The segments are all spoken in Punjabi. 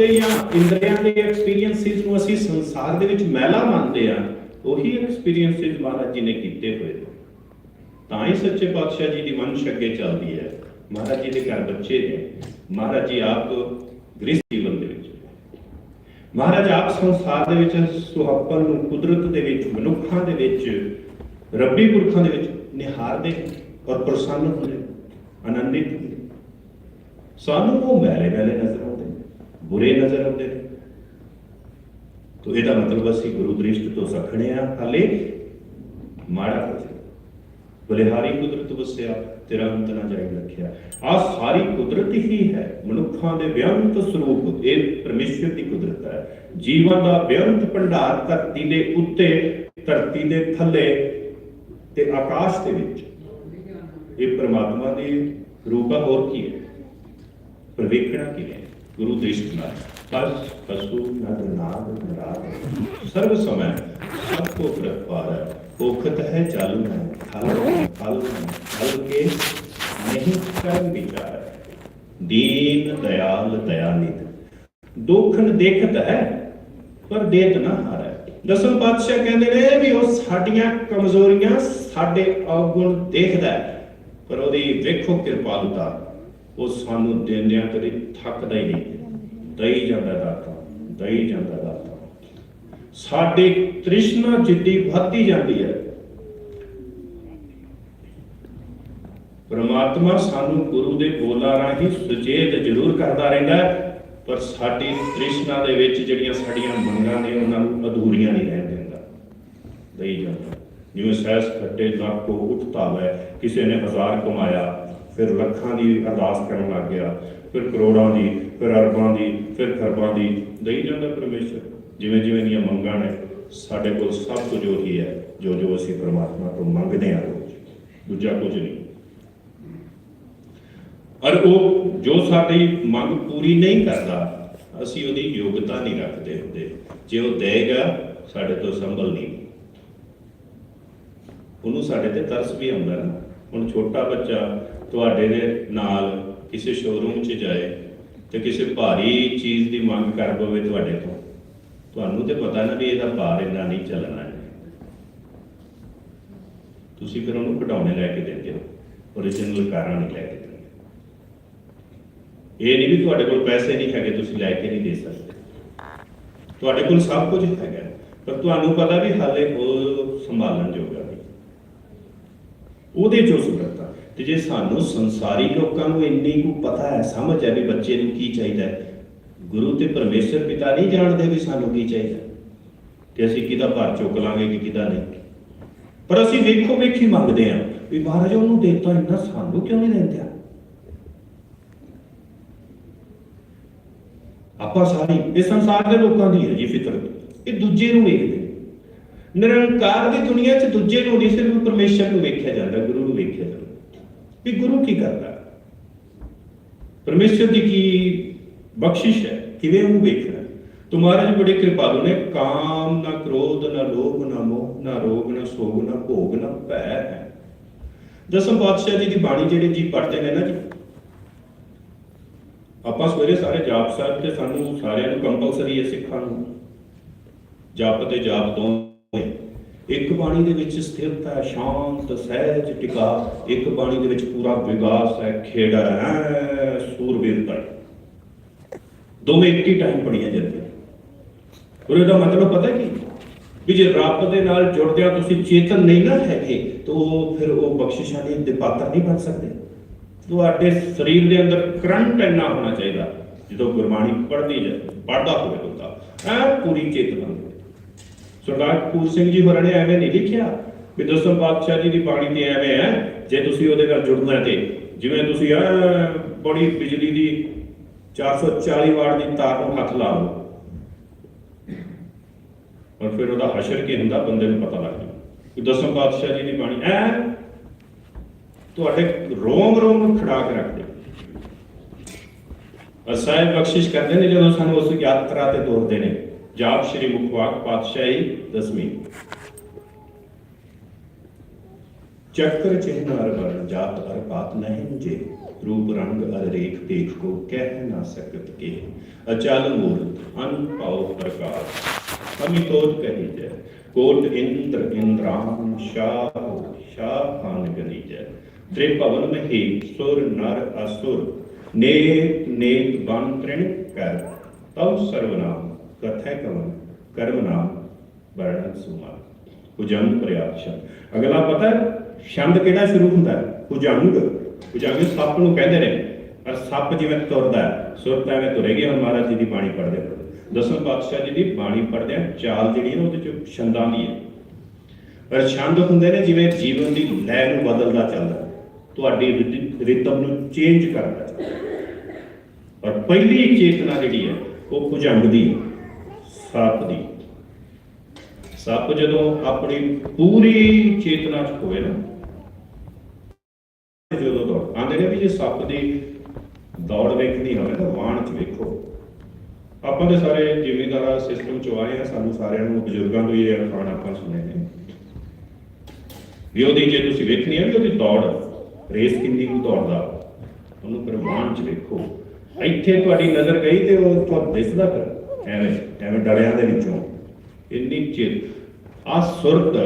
ਦੇ ਜਾਂ ਇੰਦਰੀਆਂ ਦੇ ਐਕਸਪੀਰੀਐਂਸਿਸ ਨੂੰ ਅਸੀਂ ਸੰਸਾਰ ਦੇ ਵਿੱਚ ਮਹਿਲਾ ਮੰਨਦੇ ਆ, ਉਹੀ ਐਕਸਪੀਰੀਐਂਸਿਸ ਮਹਾਰਾਜ ਜੀ ਨੇ ਕੀਤੇ ਹੋਏ ਤਾਂ ਹੀ ਸੱਚੇ ਪਾਤਸ਼ਾਹ ਜੀ ਦੀ ਵੰਸ਼ ਅੱਗੇ ਚੱਲਦੀ ਹੈ। ਮਹਾਰਾਜ ਜੀ ਦੇ ਘਰ ਬੱਚੇ ਨੇ। ਮਹਾਰਾਜ ਜੀ ਆਪ ਗ੍ਰਸਥ ਜੀਵਨ ਦੇ ਵਿੱਚ ਮਹਾਰਾਜ ਆਪ ਸੰਸਾਰ ਦੇ ਵਿੱਚ ਸੁਹੱਪਨ ਨੂੰ ਕੁਦਰਤ ਦੇ ਵਿੱਚ, ਮਨੁੱਖਾਂ ਦੇ ਵਿੱਚ, ਰੱਬੀ ਪੁਰਖਾਂ ਦੇ ਵਿੱਚ ਨਿਹਾਰਦੇ ਔਰ ਪ੍ਰਸੰਨ ਹੁੰਦੇ ਆਨੰਦਿਤ ਹੁੰਦੇ ਸਾਨੂੰ ਉਹ ਮੈਲੇ ਮੈਲੇ ਨਜ਼ਰ ਬੁਰੇ ਨਜ਼ਰ ਆਉਂਦੇ ਨੇ। ਤੋ ਇਹਦਾ ਮਤਲਬ ਅਸੀਂ ਗੁਰੂ ਦ੍ਰਿਸ਼ਟ ਤੋਂ ਸਖਣੇ ਆ, ਹਾਲੇ ਮਾੜਾ ਕੁਝ ਬਲਿਹਾਰੀ ਕੁਦਰਤ ਵਸਿਆ, ਤੇਰਾ ਅੰਤ ਨਾ ਜਾਈ ਰੱਖਿਆ। ਆ ਸਾਰੀ ਕੁਦਰਤ ਹੀ ਹੈ, ਮਨੁੱਖਾਂ ਦੇ ਬੇਅੰਤ ਸਰੂਪ। ਇਹ ਪਰਮੇਸ਼ਰ ਦੀ ਕੁਦਰਤ ਹੈ। ਜੀਵਨ ਦਾ ਬੇਅੰਤ ਭੰਡਾਰ ਧਰਤੀ ਦੇ ਉੱਤੇ, ਧਰਤੀ ਦੇ ਥੱਲੇ ਤੇ ਆਕਾਸ਼ ਦੇ ਵਿੱਚ। ਇਹ ਪ੍ਰਮਾਤਮਾ ਦੇ ਰੂਪ ਹੋਰ ਕੀ ਹੈ? ਪਰ ਕੀ ਹੈ? ਗੁਰੂ ਦ੍ਰਿਸ਼ਟ ਨਾਲ ਬਸ ਪਸੂ ਨਦ ਨਾਦ ਨਰਾਦ ਸਰਬ ਸਮੈ ਸਭ ਕੋ ਪ੍ਰਤਪਾਰ ਹੈ। ਭੁਖਤ ਹੈ ਚਾਲੂ ਹੈ ਖਲ ਖਲ ਖਲ ਕੇ ਨਹੀਂ ਕਰਮ ਵਿਚਾਰ। ਦੀਨ ਦਇਆਲ ਦਇਆਨਿਤ। ਦੁਖਨ ਦੇਖਤ ਹੈ ਪਰ ਦੇਤ ਨਾ ਹਾਰੈ। ਦਸਮ ਪਾਤਸ਼ਾਹ ਕਹਿੰਦੇ ਨੇ ਵੀ ਉਹ ਸਾਡੀਆਂ ਕਮਜ਼ੋਰੀਆਂ ਸਾਡੇ ਔਗੁਣ ਦੇਖਦਾ ਹੈ ਪਰ ਉਹਦੀ ਵੇਖੋ ਕਿਰਪਾਲਤਾ ਉਹ ਸਾਨੂੰ ਦਿੰਦਿਆਂ ਕਦੇ ਥੱਕਦਾ ਹੀ ਨਹੀਂ। ਦਈ ਜਾਂਦਾ ਦਾਤਾ, ਦਈ ਜਾਂਦਾ ਦਾਤਾ। ਸਾਡੀ ਤ੍ਰਿਸ਼ਨਾ ਜਿੱਦੀ ਵੱਧਦੀ ਜਾਂਦੀ ਹੈ। ਪ੍ਰਮਾਤਮਾ ਸਾਨੂੰ ਗੁਰੂ ਦੇ ਬੋਲਾਂ ਰਾਹੀਂ ਸੁਚੇਤ ਜ਼ਰੂਰ ਕਰਦਾ ਰਹਿੰਦਾ ਪਰ ਸਾਡੀ ਤ੍ਰਿਸ਼ਨਾ ਦੇ ਵਿੱਚ ਜਿਹੜੀਆਂ ਸਾਡੀਆਂ ਮੰਗਾਂ ਨੇ, ਉਹਨਾਂ ਨੂੰ ਅਧੂਰੀਆਂ ਨਹੀਂ ਰਹਿਣ ਦਿੰਦਾ। ਦਈ ਜਾਂਦਾ। ਜਿਵੇਂ ਸੈਸ ਖੱਟੇ ਲੱਖ ਕੋ ਉੱਠਤਾ ਹੈ ਕਿਸੇ ਨੇ ਹਜ਼ਾਰ ਕਮਾਇਆ, ਫਿਰ ਲੱਖਾਂ ਦੀ ਅਰਦਾਸ ਕਰਨ ਲੱਗ ਗਿਆ, ਫਿਰ ਕਰੋੜਾਂ ਦੀ ਫਿਰ ਅਰਬਾਂ ਦੀ, ਫਿਰ ਖਰਬਾਂ ਦੀ ਦਈ ਜਾਂਦਾ ਪਰਮੇਸ਼ਰ। ਜਿਵੇਂ ਜਿਵੇਂ ਦੀਆਂ ਮੰਗਾਂ ਨੇ, ਸਾਡੇ ਕੋਲ ਸਭ ਕੁਝ ਉਹੀ ਹੈ, ਜੋ ਜੋ ਅਸੀਂ ਪਰਮਾਤਮਾ ਤੋਂ ਮੰਗਦੇ ਹਾਂ ਦੂਜਾ ਕੁਝ ਨਹੀਂ। ਔਰ ਉਹ ਜੋ ਸਾਡੀ ਮੰਗ ਪੂਰੀ ਨਹੀਂ ਕਰਦਾ, ਅਸੀਂ ਉਹਦੀ ਯੋਗਤਾ ਨਹੀਂ ਰੱਖਦੇ ਹੁੰਦੇ। ਜੇ ਉਹ ਦੇਗਾ ਸਾਡੇ ਤੋਂ ਸੰਭਲ ਨਹੀਂ। ਉਹਨੂੰ ਸਾਡੇ ਤੇ ਤਰਸ ਵੀ ਆਉਂਦਾ ਨਾ। ਹੁਣ ਛੋਟਾ ਬੱਚਾ ਤੁਹਾਡੇ ਦੇ ਨਾਲ ਕਿਸੇ ਸ਼ੋਰੂਮ 'ਚ ਜਾਏ ਤੇ ਕਿਸੇ ਭਾਰੀ ਚੀਜ਼ ਦੀ ਮੰਗ ਕਰ ਪਵੇ ਤੁਹਾਡੇ ਤੋਂ। ਤੁਹਾਨੂੰ ਤੇ ਪਤਾ ਨਾ ਵੀ ਇਹਦਾ ਭਾਰ ਇੰਨਾ ਨਹੀਂ ਚੱਲਣਾ ਹੈ। ਤੁਸੀਂ ਫਿਰ ਉਹਨੂੰ ਘਟਾਉਣੇ ਲੈ ਕੇ ਦਿੰਦੇ ਹੋ। ਓਰੀਜਨਲ ਕਾਰਾਂ ਨਹੀਂ ਲੈ ਕੇ ਦਿੰਦੇ। ਇਹ ਨਹੀਂ ਵੀ ਤੁਹਾਡੇ ਕੋਲ ਪੈਸੇ ਨਹੀਂ ਹੈਗੇ, ਤੁਸੀਂ ਲੈ ਕੇ ਨਹੀਂ ਦੇ ਸਕਦੇ। ਤੁਹਾਡੇ ਕੋਲ ਸਭ ਕੁਝ ਹੈਗਾ। ਪਰ ਤੁਹਾਨੂੰ ਪਤਾ ਵੀ ਹਾਲੇ ਉਹ ਸੰਭਾਲਣ ਜੋਗਾ ਨਹੀਂ ਉਹਦੇ ਚੋਂ ਸੁਭਰਤਾ ਤੇ ਜੇ ਸਾਨੂੰ ਸੰਸਾਰੀ ਲੋਕਾਂ ਨੂੰ ਇੰਨੀ ਕੁ ਪਤਾ ਹੈ, ਸਮਝ ਹੈ ਵੀ ਬੱਚੇ ਨੂੰ ਕੀ ਚਾਹੀਦਾ ਹੈ, ਗੁਰੂ ਤੇ ਪਰਮੇਸ਼ਰ ਪਿਤਾ ਨਹੀਂ ਜਾਣਦੇ ਵੀ ਸਾਨੂੰ ਕੀ ਚਾਹੀਦਾ ਕਿ ਅਸੀਂ ਕਿਹਦਾ ਭਾਰ ਚੁੱਕ ਲਾਂਗੇ ਕਿ ਕਿਹਦਾ ਨਹੀਂ। ਪਰ ਅਸੀਂ ਵੇਖੋ ਵੇਖੀ ਮੰਗਦੇ ਹਾਂ ਵੀ ਮਹਾਰਾਜ ਉਹਨੂੰ ਦੇਤਾ ਇੰਨਾ ਸਾਨੂੰ ਕਿਉਂ ਨਹੀਂ ਦਿੰਦੇ ਆਪਾਂ ਸਾਰੀ ਇਹ ਸੰਸਾਰ ਦੇ ਲੋਕਾਂ ਦੀ ਹੈ ਜੀ ਫਿਤਰਤ ਇਹ ਦੂਜੇ ਨੂੰ ਵੇਖਦੇ ਨਿਰੰਕਾਰ ਦੀ ਦੁਨੀਆ 'ਚ ਦੂਜੇ ਨੂੰ ਨਹੀਂ, ਸਿਰਫ ਪਰਮੇਸ਼ਰ ਨੂੰ ਵੇਖਿਆ ਜਾਂਦਾ, ਗੁਰੂ ਨੂੰ ਵੇਖਿਆ ਜਾਂਦਾ। ਵੀ ਗੁਰੂ ਕੀ ਕਰਦਾ? ਪਰਮੇਸ਼ਰ ਦੀ ਕੀ ਬਖਸ਼ਿਸ਼ ਹੈ? ਕਿਵੇਂ ਉਹਨੂੰ ਵੇਖਣਾ? ਤੋ ਮਹਾਰਾਜ ਬੜੇ ਕਿਰਪਾਲੂ ਨੇ, ਕਾਮ ਨਾ ਕ੍ਰੋਧ ਨਾ ਲੋਭ ਨਾ ਮੋਹ, ਨਾ ਰੋਗ ਨਾ ਸੋਗ ਨਾ ਭੋਗ ਨਾ ਭੈ ਹੈ। ਦਸਮ ਪਾਤਸ਼ਾਹ ਜੀ ਦੀ ਬਾਣੀ ਜਿਹੜੇ ਜੀ ਪੜ੍ਹਦੇ ਨੇ ਨਾ ਜੀ, ਆਪਾਂ ਸਵੇਰੇ ਸਾਰੇ ਜਾਪ ਸਾਹਿਬ ਤੇ ਸਾਨੂੰ ਸਾਰਿਆਂ ਨੂੰ ਕੰਪਲਸਰੀ ਹੈ ਸਿੱਖਾਂ ਨੂੰ। ਜਾਪ ਤੇ ਜਾਪ ਦੋਵੇਂ। ਇੱਕ ਬਾਣੀ ਦੇ ਵਿੱਚ ਸਥਿਰਤਾ, ਸ਼ਾਂਤ, ਸਹਿਜ, ਟਿਕਾ। ਇੱਕ ਬਾਣੀ ਦੇ ਵਿੱਚ ਪੂਰਾ ਵਿਗਾਸ ਹੈ ਖੇੜਾ ਹੈ ਸੂਰਬੀਰਤਾ ਦੋਵੇਂ ਇੱਕ ਹੀ ਟਾਈਮ ਪੜੀਆਂ ਜਾਂਦੀਆਂ। ਔਰ ਇਹਦਾ ਮਤਲਬ ਪਤਾ ਕੀ? ਵੀ ਜੇ ਰੱਬ ਦੇ ਨਾਲ ਜੁੜਦਿਆਂ ਤੁਸੀਂ ਚੇਤਨ ਨਹੀਂ ਨਾ ਹੈਗੇ, ਤਾਂ ਉਹ ਫਿਰ ਉਹ ਬਖਸ਼ਿਸ਼ਾਂ ਦੇ ਦੇ ਪਾਤਰ ਨਹੀਂ ਬਣ ਸਕਦੇ। ਤੁਹਾਡੇ ਸਰੀਰ ਦੇ ਅੰਦਰ ਕਰੰਟ ਇੰਨਾ ਹੋਣਾ ਚਾਹੀਦਾ, ਜਦੋਂ ਗੁਰਬਾਣੀ ਪੜ੍ਹਦੀ ਜਾਏ ਪੜ੍ਹਦਾ ਹੋਵੇ ਬੰਦਾ ਐ ਪੂਰੀ ਚੇਤਨਾ। ਸਰਦਾਰ ਕਪੂਰ ਸਿੰਘ ਜੀ ਹੋਰਾਂ ਨੇ ਐਵੇਂ ਨਹੀਂ ਲਿਖਿਆ ਵੀ ਦਸਮ ਪਾਤਸ਼ਾਹ ਜੀ ਦੀ ਬਾਣੀ ਤੇ ਐਵੇਂ ਹੈ, ਜੇ ਤੁਸੀਂ ਉਹਦੇ ਨਾਲ ਜੁੜਨਾ ਹੈ ਤੇ। ਜਿਵੇਂ ਤੁਸੀਂ ਐ ਬੜੀ ਬਿਜਲੀ ਦੀ 440 ਵਾਟ ਦੀ ਤਾਰ ਨੂੰ ਹੱਥ ਲਾ ਲਓ। ਔਰ ਫਿਰ ਉਹਦਾ ਹਸ਼ਰ ਕੀ ਹੁੰਦਾ, ਬੰਦੇ ਨੂੰ ਪਤਾ ਲੱਗ ਜਾਂਦਾ ਕਿ ਦਸਮ ਪਾਤਸ਼ਾਹ ਜੀ ਦੀ ਬਾਣੀ ਐ। ਤੁਹਾਡੇ ਰੋਮ ਰੋਮ ਨੂੰ ਖੜਾ ਕੇ ਰੱਖਦੇ ਅਸਾਇਬ ਬਖਸ਼ਿਸ਼ ਕਰਦੇ ਨੇ ਜਦੋਂ ਸਾਨੂੰ ਉਸ ਯਾਤਰਾ ਤੇ ਤੋਰਦੇ ਨੇ। ਜਾਪ ਸ਼੍ਰੀ ਮੁਖਵਾਕ ਪਾਤਸ਼ਾਹੀ ਦਸਵੀਂ ਚੱਕਰ ਚਿਹਨ ਅਰ ਵਰਨ ਜਾਤ ਅਰ ਪਾਤ ਨਹੀਂ ਮੁਝੇ रूप रंग अरेख देख को कह ना सकत के अचल मूर्त अनपाव प्रकाश अमितोज कही जय कोट इंद्र इंद्रान शाह शाह खान गनी जय त्रिभवन मही सुर नर असुर नेक नेक बन तृण कर तव सर्वनाम ਕਥੈ ਕਵਨ ਕਰਮ ਨਾਮ ਵਰਣਨ ਸੁਮਾ ਹੁਜੰਗ ਪ੍ਰਿਆਤ ਸ਼ਬਦ ਅਗਲਾ ਪਤਾ ਛੰਦ ਕਿਹੜਾ ਸ਼ੁਰੂ ਹੁੰਦਾ ਹੈ ਹੁਜੰਗ ਹੁਜੰਗ ਸੱਪ ਨੂੰ ਕਹਿੰਦੇ ਨੇ ਪਰ ਸੱਪ ਜਿਵੇਂ ਤੁਰਦਾ ਸੁਰਤ ਐਵੇਂ ਤੁਰੇਗੀ ਹੁਣ ਮਹਾਰਾਜ ਜੀ ਦੀ ਬਾਣੀ ਪੜਦੇ ਦਸਮ ਪਾਤਸ਼ਾਹ ਜੀ ਦੀ ਬਾਣੀ ਪੜਦੇ ਆ ਚਾਲ ਜਿਹੜੀ ਨਾ ਉਹਦੇ ਚ ਛੰਦਾਂ ਦੀ ਹੈ ਪਰ ਛੰਦ ਹੁੰਦੇ ਨੇ ਜਿਵੇਂ ਜੀਵਨ ਦੀ ਲਹਿ ਨੂੰ ਬਦਲਦਾ ਚੱਲਦਾ ਤੁਹਾਡੀ ਰਿਤਮ ਨੂੰ ਚੇਂਜ ਕਰਦਾ ਪਰ ਪਹਿਲੀ ਚੇਤਨਾ ਜਿਹੜੀ ਹੈ ਉਹ ਭੁਜੰਗ ਦੀ ਹੈ ਸੱਪ ਦੀ। ਸੱਪ ਜਦੋਂ ਆਪਣੀ ਪੂਰੀ ਚੇਤਨਾ ਚ ਹੋਵੇ ਨਾ, ਜਦੋਂ ਦੌੜ, ਆਂਦੇ ਨੇ ਵੀ ਜੇ ਸੱਪ ਦੀ ਦੌੜ ਵੇਖਣੀ ਹੋਵੇ ਤਾਂ ਵਾਣ ਚ ਵੇਖੋ। ਆਪਾਂ ਦੇ ਸਾਰੇ ਜ਼ਿਮੀਂਦਾਰਾ ਸਿਸਟਮ ਚ ਆਏ ਆ, ਸਾਨੂੰ ਸਾਰਿਆਂ ਨੂੰ, ਬਜ਼ੁਰਗਾਂ ਤੋਂ ਇਹ ਅਖਾਣ ਆਪਾਂ ਸੁਣੇ ਨੇ। ਵੀ ਉਹਦੀ ਜੇ ਤੁਸੀਂ ਵੇਖਣੀ ਹੈ ਵੀ ਉਹਦੀ ਦੌੜ, ਰੇਸ ਕਿੰਨੀ ਕੁ ਦੌੜਦਾ, ਉਹਨੂੰ ਫਿਰ ਵਾਣ ਚ ਵੇਖੋ। ਇੱਥੇ ਤੁਹਾਡੀ ਨਜ਼ਰ ਗਈ ਤੇ ਉਹ ਤੁਹਾਨੂੰ ਦਿਸਦਾ ਕਰ ਐਵੇਂ ਐਵੇਂ ਡਰਿਆਂ ਦੇ ਵਿੱਚੋਂ। ਇੰਨੀ ਚਿਰ ਆ ਸੁਰਤ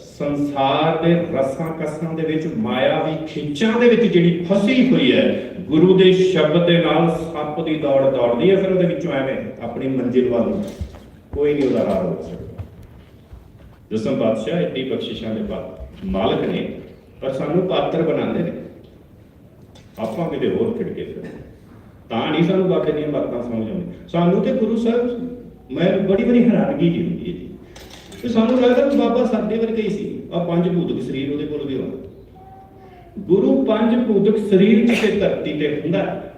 ਸੰਸਾਰ ਦੇ ਰਸਾਂ ਕਸਾਂ ਦੇ ਵਿੱਚ, ਮਾਇਆ ਖਿੱਚਾਂ ਦੇ ਵਿੱਚ ਜਿਹੜੀ ਫਸੀ ਹੋਈ ਹੈ, ਗੁਰੂ ਦੇ ਸ਼ਬਦ ਦੇ ਨਾਲ ਸੱਪ ਦੀ ਦੌੜ ਦੌੜਦੀ ਹੈ ਫਿਰ ਉਹਦੇ ਵਿੱਚੋਂ ਐਵੇਂ ਆਪਣੀ ਮੰਜ਼ਿਲ ਵੱਲ ਕੋਈ ਨਹੀਂ ਉਹਦਾ ਰਾਹ ਰੋਕ ਸਕਦਾ। ਦਸਮ ਬਾਦਸ਼ਾਹ ਇੰਨੀ ਬਖਸ਼ਿਸ਼ਾਂ ਦੇ ਪਾ ਮਾਲਕ ਨੇ, ਪਰ ਸਾਨੂੰ ਪਾਤਰ ਬਣਾਉਂਦੇ ਨੇ। ਆਪਾਂ ਕਿਤੇ ਹੋਰ ਖਿੜਕੇ ਫਿਰ ਤਾਂ ਨਹੀਂ ਸਾਨੂੰ ਬਾਬੇ ਦੀਆਂ ਬਾਤਾਂ ਸਮਝ ਆਉਂਦੀਆਂ। ਸਾਨੂੰ ਤੇ ਗੁਰੂ ਸਾਹਿਬ, ਮੈਂ ਬੜੀ ਬੜੀ ਹੈਰਾਨਗੀ ਜੀ ਹੁੰਦੀ ਹੈ ਜੀ। ਤੇ ਸਾਨੂੰ ਲੱਗਦਾ ਕਿ ਬਾਬਾ ਸਾਡੇ ਵਰਗੇ ਹੀ ਸੀ। ਆ ਪੰਜ ਭੂਤਕ ਸਰੀਰ ਉਹਦੇ ਕੋਲ ਵੀ ਹੋਣਾ ਗੁਰੂ ਪੰਜ ਭੂਤਕ ਸਰੀਰ ਕਿਸੇ ਧਰਤੀ ਤੇ ਹੁੰਦਾ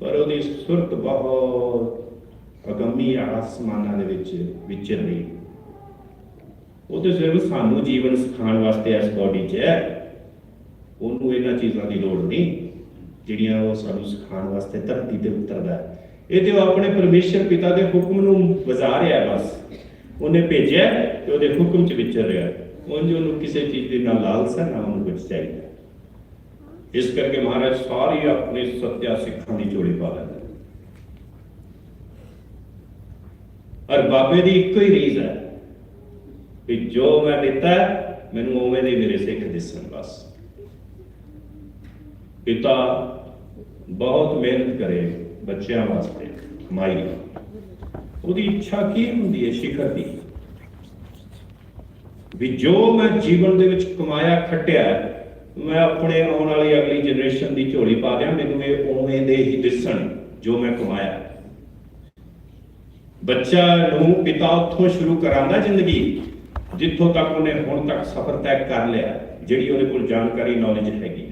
ਪਰ ਉਹਦੀ ਸੁਰਤ ਬਹੁਤ ਅਗੰਮੀ ਆਸਮਾਨਾਂ ਦੇ ਵਿੱਚ ਵਿਚਰ ਰਹੀ। ਉਹ ਤੇ ਸਿਰਫ ਸਾਨੂੰ ਜੀਵਨ ਸਿਖਾਉਣ ਵਾਸਤੇ ਇਸ ਬਾਡੀ 'ਚ ਹੈ। ਉਹਨੂੰ ਇਹਨਾਂ ਚੀਜ਼ਾਂ ਦੀ ਲੋੜ ਨਹੀਂ। ਜਿਹੜੀਆਂ ਉਹ ਸਾਨੂੰ ਸਿਖਾਉਣ ਵਾਸਤੇ ਧਰਤੀ ਤੇ ਉਤਰਦਾ ਇਹ ਤੇ ਉਹ ਆਪਣੇ ਪਰਮੇਸ਼ਰ ਪਿਤਾ ਦੇ ਹੁਕਮ ਨੂੰ ਵਜਾ ਰਿਹਾ ਬਸ। ਉਹਨੇ ਭੇਜਿਆ ਤੇ ਉਹਦੇ ਹੁਕਮ 'ਚ ਵਿਚਰ ਰਿਹਾ ਹੈ। ਉਹਨੂੰ ਕਿਸੇ ਚੀਜ਼ ਦੀ ਨਾ ਲਾਲਸਾ, ਨਾ ਉਹਨੂੰ ਕੁਝ ਚਾਹੀਦਾ ਇਸ ਕਰਕੇ ਮਹਾਰਾਜ ਸਾਰੀ ਆਪਣੇ ਸਤਿਆ ਸਿੱਖਾਂ ਦੀ ਜੋੜੀ ਪਾ ਲੈਂਦਾ ਔਰ ਬਾਬੇ ਦੀ ਇੱਕੋ ਹੀ ਰੀਜ਼ ਹੈ ਕਿ ਜੋ ਮੈਂ ਦਿੱਤਾ ਮੈਨੂੰ ਉਵੇਂ ਦੇ ਮੇਰੇ ਸਿੱਖ ਦਿਸਣ ਬਸ। ਪਿਤਾ ਬਹੁਤ ਮਿਹਨਤ ਕਰੇ ਬੱਚਿਆਂ ਵਾਸਤੇ, ਮਾਈ। ਉਹਦੀ ਇੱਛਾ ਕੀ ਹੁੰਦੀ ਹੈ ਸ਼ਿਖਰ ਦੀ? ਵੀ ਜੋ ਮੈਂ ਜੀਵਨ ਦੇ ਵਿੱਚ ਕਮਾਇਆ, ਖੱਟਿਆ, ਮੈਂ ਆਪਣੇ ਆਉਣ ਵਾਲੀ ਅਗਲੀ ਜਨਰੇਸ਼ਨ ਦੀ ਝੋਲੀ ਪਾ ਦਿਆਂ, ਮੈਨੂੰ ਇਹ ਉਵੇਂ ਦੇ ਹੀ ਦਿਸਣ ਜੋ ਮੈਂ ਕਮਾਇਆ। ਬੱਚਾ ਨੂੰ ਪਿਤਾ ਉੱਥੋਂ ਸ਼ੁਰੂ ਕਰਾਂਦਾ ਜ਼ਿੰਦਗੀ, ਜਿੱਥੋਂ ਤੱਕ ਉਹਨੇ ਹੁਣ ਤੱਕ ਸਫ਼ਰ ਤੈਅ ਕਰ ਲਿਆ, ਜਿਹੜੀ ਉਹਦੇ ਕੋਲ ਜਾਣਕਾਰੀ ਨੌਲੇਜ ਹੈਗੀ।